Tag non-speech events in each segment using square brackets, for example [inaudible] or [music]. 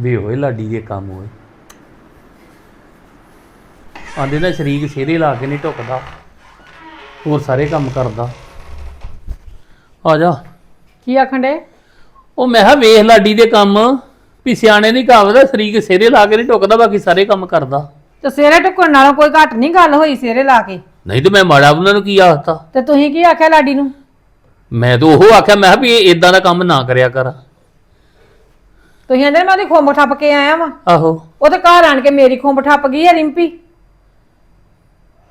ਵੀ ਹੋਏ ਲਾਡੀ ਦੇ ਕੰਮ ਹੋਏ। ਆਂਦੇ ਨਾ ਸ਼ਰੀਕ ਸਿਹਰੇ ਲਾ ਕੇ ਨਹੀਂ ਟੁਕਦਾ ਹੋਰ ਸਾਰੇ ਕੰਮ ਕਰਦਾ। ਆ ਜਾ। ਕੀ ਆਖਣ ਡੇ ਉਹ ਮੈਂ ਕਿਹਾ ਵੇਖ ਲਾਡੀ ਦੇ ਕੰਮ ਵੀ ਸਿਆਣੇ ਨਹੀਂ ਕਹਾਵਤ ਸ਼ਰੀਕ ਸਿਹਰੇ ਲਾ ਕੇ ਨਹੀਂ ਟੁਕਦਾ ਬਾਕੀ ਸਾਰੇ ਕੰਮ ਕਰਦਾ। ਤੇ ਸਿਰੇ ਟੁੱਕਣ ਨਾਲੋਂ ਕੋਈ ਘੱਟ ਨਹੀਂ ਗੱਲ ਹੋਈ ਸਿਰੇ ਲਾ ਕੇ? ਨਹੀਂ ਤੇ ਮੈਂ ਮਾੜਾ ਉਹਨਾਂ ਨੂੰ ਕੀ ਆਖਤਾ? ਤੇ ਤੁਸੀਂ ਕੀ ਆਖਿਆ ਲਾਡੀ ਨੂੰ? ਮੈਂ ਤਾਂ ਉਹ ਆਖਿਆ ਮੈਂ ਕਿਹਾ ਵੀ ਇਦਾਂ ਦਾ ਕੰਮ ਨਾ ਕਰਿਆ ਕਰ। ਤੁਸੀਂ ਕਹਿੰਦੇ ਮੈਂ ਉਹਦੀ ਖੁੰਬ ਠੱਪ ਕੇ ਆਇਆ ਵਾਂ। ਆਹੋ। ਉਹ ਤੇ ਘਰ ਆਣ ਕੇ ਮੇਰੀ ਖੁੰਬ ਠੱਪ ਗਈ ਹੈ ਰਿੰਪੀ।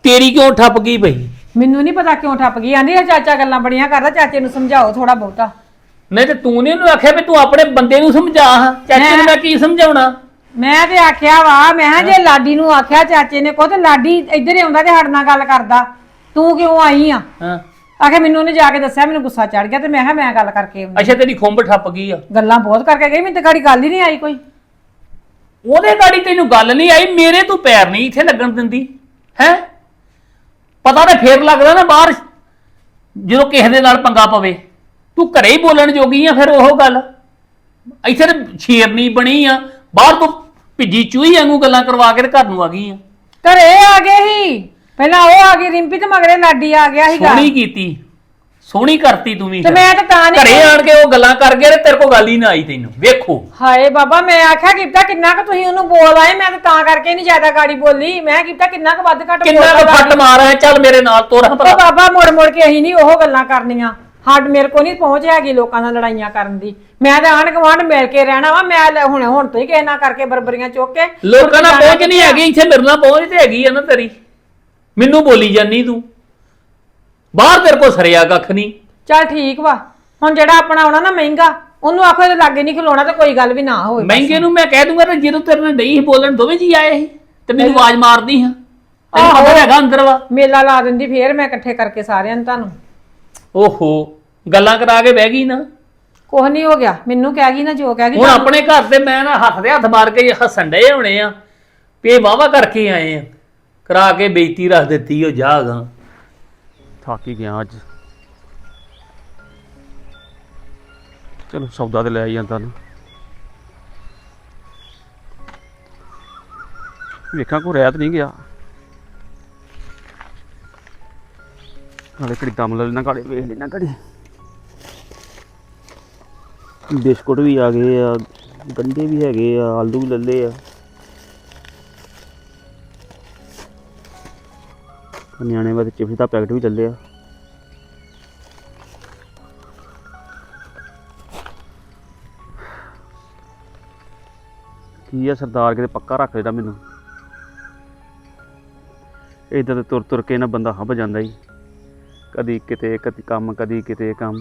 ਤੇਰੀ ਕਿਉਂ ਠੱਪ ਗਈ ਪਈ ਮੈਨੂੰ ਨਹੀਂ ਪਤਾ ਕਿਉਂ ਠੱਪ ਗਈ। ਆਂਦੀ ਇਹ ਚਾਚਾ ਗੱਲਾਂ ਬੜੀਆਂ ਕਰਦਾ ਚਾਚੇ ਨੂੰ ਸਮਝਾਓ ਥੋੜਾ ਬਹੁਤਾ। ਨਹੀਂ ਤੇ ਤੂੰ ਨਹੀਂ ਉਹਨੂੰ ਆਖਿਆ ਵੀ ਤੂੰ ਆਪਣੇ ਬੰਦੇ ਨੂੰ ਸਮਝਾ ਹਾਂ। ਚਾਚੇ ਨੂੰ ਮੈਂ ਕੀ ਸਮਝਾਉਣਾ? ਮੈਂ ਤੇ ਆਖਿਆ ਵਾ ਮੈਂ ਕਿਹਾ ਜੇ ਲਾਡੀ ਨੂੰ ਆਖਿਆ ਚਾਚੇ ਨੇ ਕੋ ਤੇ ਲਾਡੀ ਇੱਧਰ ਹੀ ਆਉਂਦਾ ਤੇ ਸਾਡੇ ਨਾਲ ਗੱਲ ਕਰਦਾ। ਤੂੰ ਕਿਉਂ ਆਈ ਆ? ਹਾਂ। ਆਖੇ ਮੈਨੂੰ ਉਹਨੇ ਜਾ ਕੇ ਦੱਸਿਆ ਮੈਨੂੰ ਗੁੱਸਾ ਚੜ ਗਿਆ ਤੇ ਮੈਂ ਕਿਹਾ ਮੈਂ ਗੱਲ ਕਰਕੇ ਆਉਂਦੀ। ਅੱਛਾ ਤੇਰੀ ਖੁੰਬ ਠੱਪ ਗਈ ਆ? ਗੱਲਾਂ ਬਹੁਤ ਕਰਕੇ ਗਈ ਮੈਨੂੰ ਤੇ ਗਾੜੀ ਗੱਲ ਹੀ ਨਹੀਂ ਆਈ ਕੋਈ। ਉਹਦੇ ਗਾੜੀ ਤੈਨੂੰ ਗੱਲ ਨਹੀਂ ਆਈ ਮੇਰੇ ਤੂੰ ਪੈਰ ਨਹੀਂ ਇੱਥੇ ਲੱਗਣ ਦਿੰਦੀ ਹੈ? ਪਤਾ ਤਾਂ ਫੇਰ ਲੱਗਦਾ ਨਾ ਬਾਹਰ ਜਦੋਂ ਕਿਸੇ ਦੇ ਨਾਲ ਪੰਗਾ ਪਵੇ। ਤੂੰ ਘਰੇ ਹੀ ਬੋਲਣ ਜੋਗੀ ਆ ਫਿਰ ਉਹ ਗੱਲ। ਇੱਥੇ ਤੇ ਸ਼ੇਰਨੀ ਬਣੀ ਆ ਬਾਹਰ ਤੂੰ ਭਿੱਜੀ ਚੂਹੀ ਵਾਂਗੂ ਗੱਲਾਂ ਕਰਵਾ ਕੇ ਤੇ ਘਰ ਨੂੰ ਆ ਗਈ ਆ। ਘਰੇ ਆ ਗਏ ਸੀ। ਪਹਿਲਾਂ ਉਹ ਆ ਗਈ ਰਿੰਪੀ ਤੇ ਮਗਰੇ ਲਾਡੀ ਆ ਗਿਆ ਸੀਗਾ। ਸੋਹਣੀ ਕੀਤੀ। ਸੋਹਣੀ ਕਰਤੀ ਤੂੰ ਵੀ ਤੇ ਮੈਂ ਤਾਂ ਤਾਂ ਘਰੇ ਨਹੀਂ ਆਣ ਕੇ ਉਹ ਗੱਲਾਂ ਕਰ ਗਿਆ ਤੇ ਤੇਰੇ ਕੋਲ ਗੱਲ ਹੀ ਨਾ ਆਈ ਤੈਨੂੰ। ਵੇਖੋ। ਹਾਏ ਬਾਬਾ ਮੈਂ ਆਖਿਆ ਕੀਤਾ ਕਿੰਨਾ ਕੁ ਤੁਸੀਂ ਉਹਨੂੰ ਬੋਲ ਆਏ? ਮੈਂ ਤਾਂ ਤਾਂ ਕਰਕੇ ਨਹੀਂ ਜ਼ਿਆਦਾ ਗਾੜੀ ਬੋਲੀ। ਮੈਂ ਕੀਤਾ ਕਿੰਨਾ ਕੁ ਵੱਧ ਘੱਟ ਕਿੰਨਾ ਕੁ ਬੋਲਦਾ ਫੱਟ ਮਾਰਾਂ ਚੱਲ ਮੇਰੇ ਨਾਲ ਤੋਰਾ ਭਲਾ। ਬਾਬਾ ਮੁੜ ਮੁੜ ਕੇ ਅਸੀਂ ਨਹੀਂ ਉਹ ਗੱਲਾਂ ਕਰਨੀਆਂ। ਹੱਡ ਮੇਰੇ ਕੋ ਨਹੀਂ ਪਹੁੰਚ ਹੈਗੀ ਲੋਕਾਂ ਨਾਲ ਲੜਾਈਆਂ ਕਰਨ ਦੀ। ਮੈਂ ਤਾਂ ਆਂਢ ਗੁਆਂਢ ਮਿਲ ਕੇ ਰਹਿਣਾ ਵਾ। ਮੈਂ ਲੈ ਹੁਣ ਹੁਣ ਤੋਂ ਹੀ ਕਿਸੇ ਨਾਲ ਕਰਕੇ ਬਰਬਰੀਆਂ ਚੁੱਕ ਕੇ ਲੋਕਾਂ ਨਾਲ ਪਹੁੰਚ ਨਹੀਂ ਹੈਗੀ। ਇੱਥੇ ਮੇਰੇ ਨਾਲ ਪਹੁੰਚ ਤੇ ਹੈਗੀ ਆ ਨਾ ਤੇਰੀ। ਮੈਨੂੰ ਬੋਲੀ ਜਾਨੀ ਤੂੰ। ਬਾਹਰ ਤੇਰੇ ਕੋਲ ਸਰਿਆ ਕੱਖ ਨਹੀਂ। ਚੱਲ ਠੀਕ ਵਾ। ਹੁਣ ਜਿਹੜਾ ਆਪਣਾ ਆਉਣਾ ਨਾ ਮਹਿੰਗਾ ਉਹਨੂੰ ਆਖੋ ਇਹਦੇ ਲਾਗੇ ਨਹੀਂ ਖਲੋਣਾ ਤੇ ਕੋਈ ਗੱਲ ਵੀ ਨਾ ਹੋਵੇ ਮਹਿੰਗੇ ਨੂੰ ਮੈਂ ਕਹਿ ਦੂੰਗਾ ਤੇ ਜਦੋਂ ਤੇਰੇ ਨਾਲ ਨਹੀਂ ਬੋਲਣ ਦੋਵੇਂ ਜੀ ਆਏ ਸੀ ਤੇ ਮੈਨੂੰ ਆਵਾਜ਼ ਮਾਰਦੀ ਹਾਂ। ਤੈਨੂੰ ਆਹੋ। ਪਤਾ ਹੈਗਾ ਅੰਦਰ ਵਾ। ਮੇਲਾ ਲਾ ਦਿੰਦੀ ਫੇਰ ਮੈਂ ਇਕੱਠੇ ਕਰਕੇ ਸਾਰਿਆਂ ਨੂੰ ਤੁਹਾਨੂੰ। ਓਹੋ ਗੱਲਾਂ ਕਰਾ ਕੇ ਬਹਿ ਗਈ ਨਾ। ਕੁਛ ਨਹੀਂ ਹੋ ਗਿਆ। ਮੈਨੂੰ ਕਹਿ ਗਈ ਨਾ ਜੋ ਕਹਿ ਗਈ ਹੁਣ ਆਪਣੇ ਘਰ ਤੇ ਮੈਂ ਨਾ ਹੱਥ ਦੇ ਹੱਥ ਮਾਰ ਕੇ ਹੱਸਣ ਡਏ ਹੋਣੇ ਆ ਵੀ ਇਹ ਵਾਵਾ ਕਰਕੇ ਆਏ ਆ। ਕਰਾ ਕੇ ਬੇਇੱਜ਼ਤੀ ਰੱਖ ਦਿੱਤੀ ਉਹ ਜਾਗਾ। ਥੱਕ ਹੀ ਗਿਆ ਅੱਜ। ਚਲੋ, ਸੌਦਾ ਤੇ ਲੈ ਆਈ ਜਾਂਦਾ ਨੂੰ। ਵੇਖਾਂ ਕੋ ਰਹਿਤ ਨਹੀਂ ਗਿਆ। ਨਾਲੇ ਘੜੀ ਦਮ ਲੈ ਲੈਣਾ ਘੜੇ ਵੇਖ ਲੈਣਾ ਘੜੇ। ਬਿਸਕੁਟ ਵੀ ਆ ਗਏ ਆ, ਗੰਡੇ ਵੀ ਹੈਗੇ ਆ, ਆਲੂ ਵੀ ਲੱਲੇ ਆ। ਨਿਆਣੇ ਵਾਸਤੇ ਚਿਪਸ ਦਾ ਪੈਕਟ ਵੀ ਚੱਲਿਆ ਕੀ ਆ ਸਰਦਾਰ ਕਿਤੇ ਪੱਕਾ ਰੱਖ ਲੈਦਾ ਮੈਨੂੰ? ਇਦਾਂ ਤੇ ਤੁਰ ਤੁਰ ਕੇ ਨਾ ਬੰਦਾ ਹੱਬ ਜਾਂਦਾ ਹੀ ਕਦੀ ਕਿਤੇ, ਕਦੀ ਕੰਮ, ਕਦੀ ਕਿਤੇ ਕੰਮ।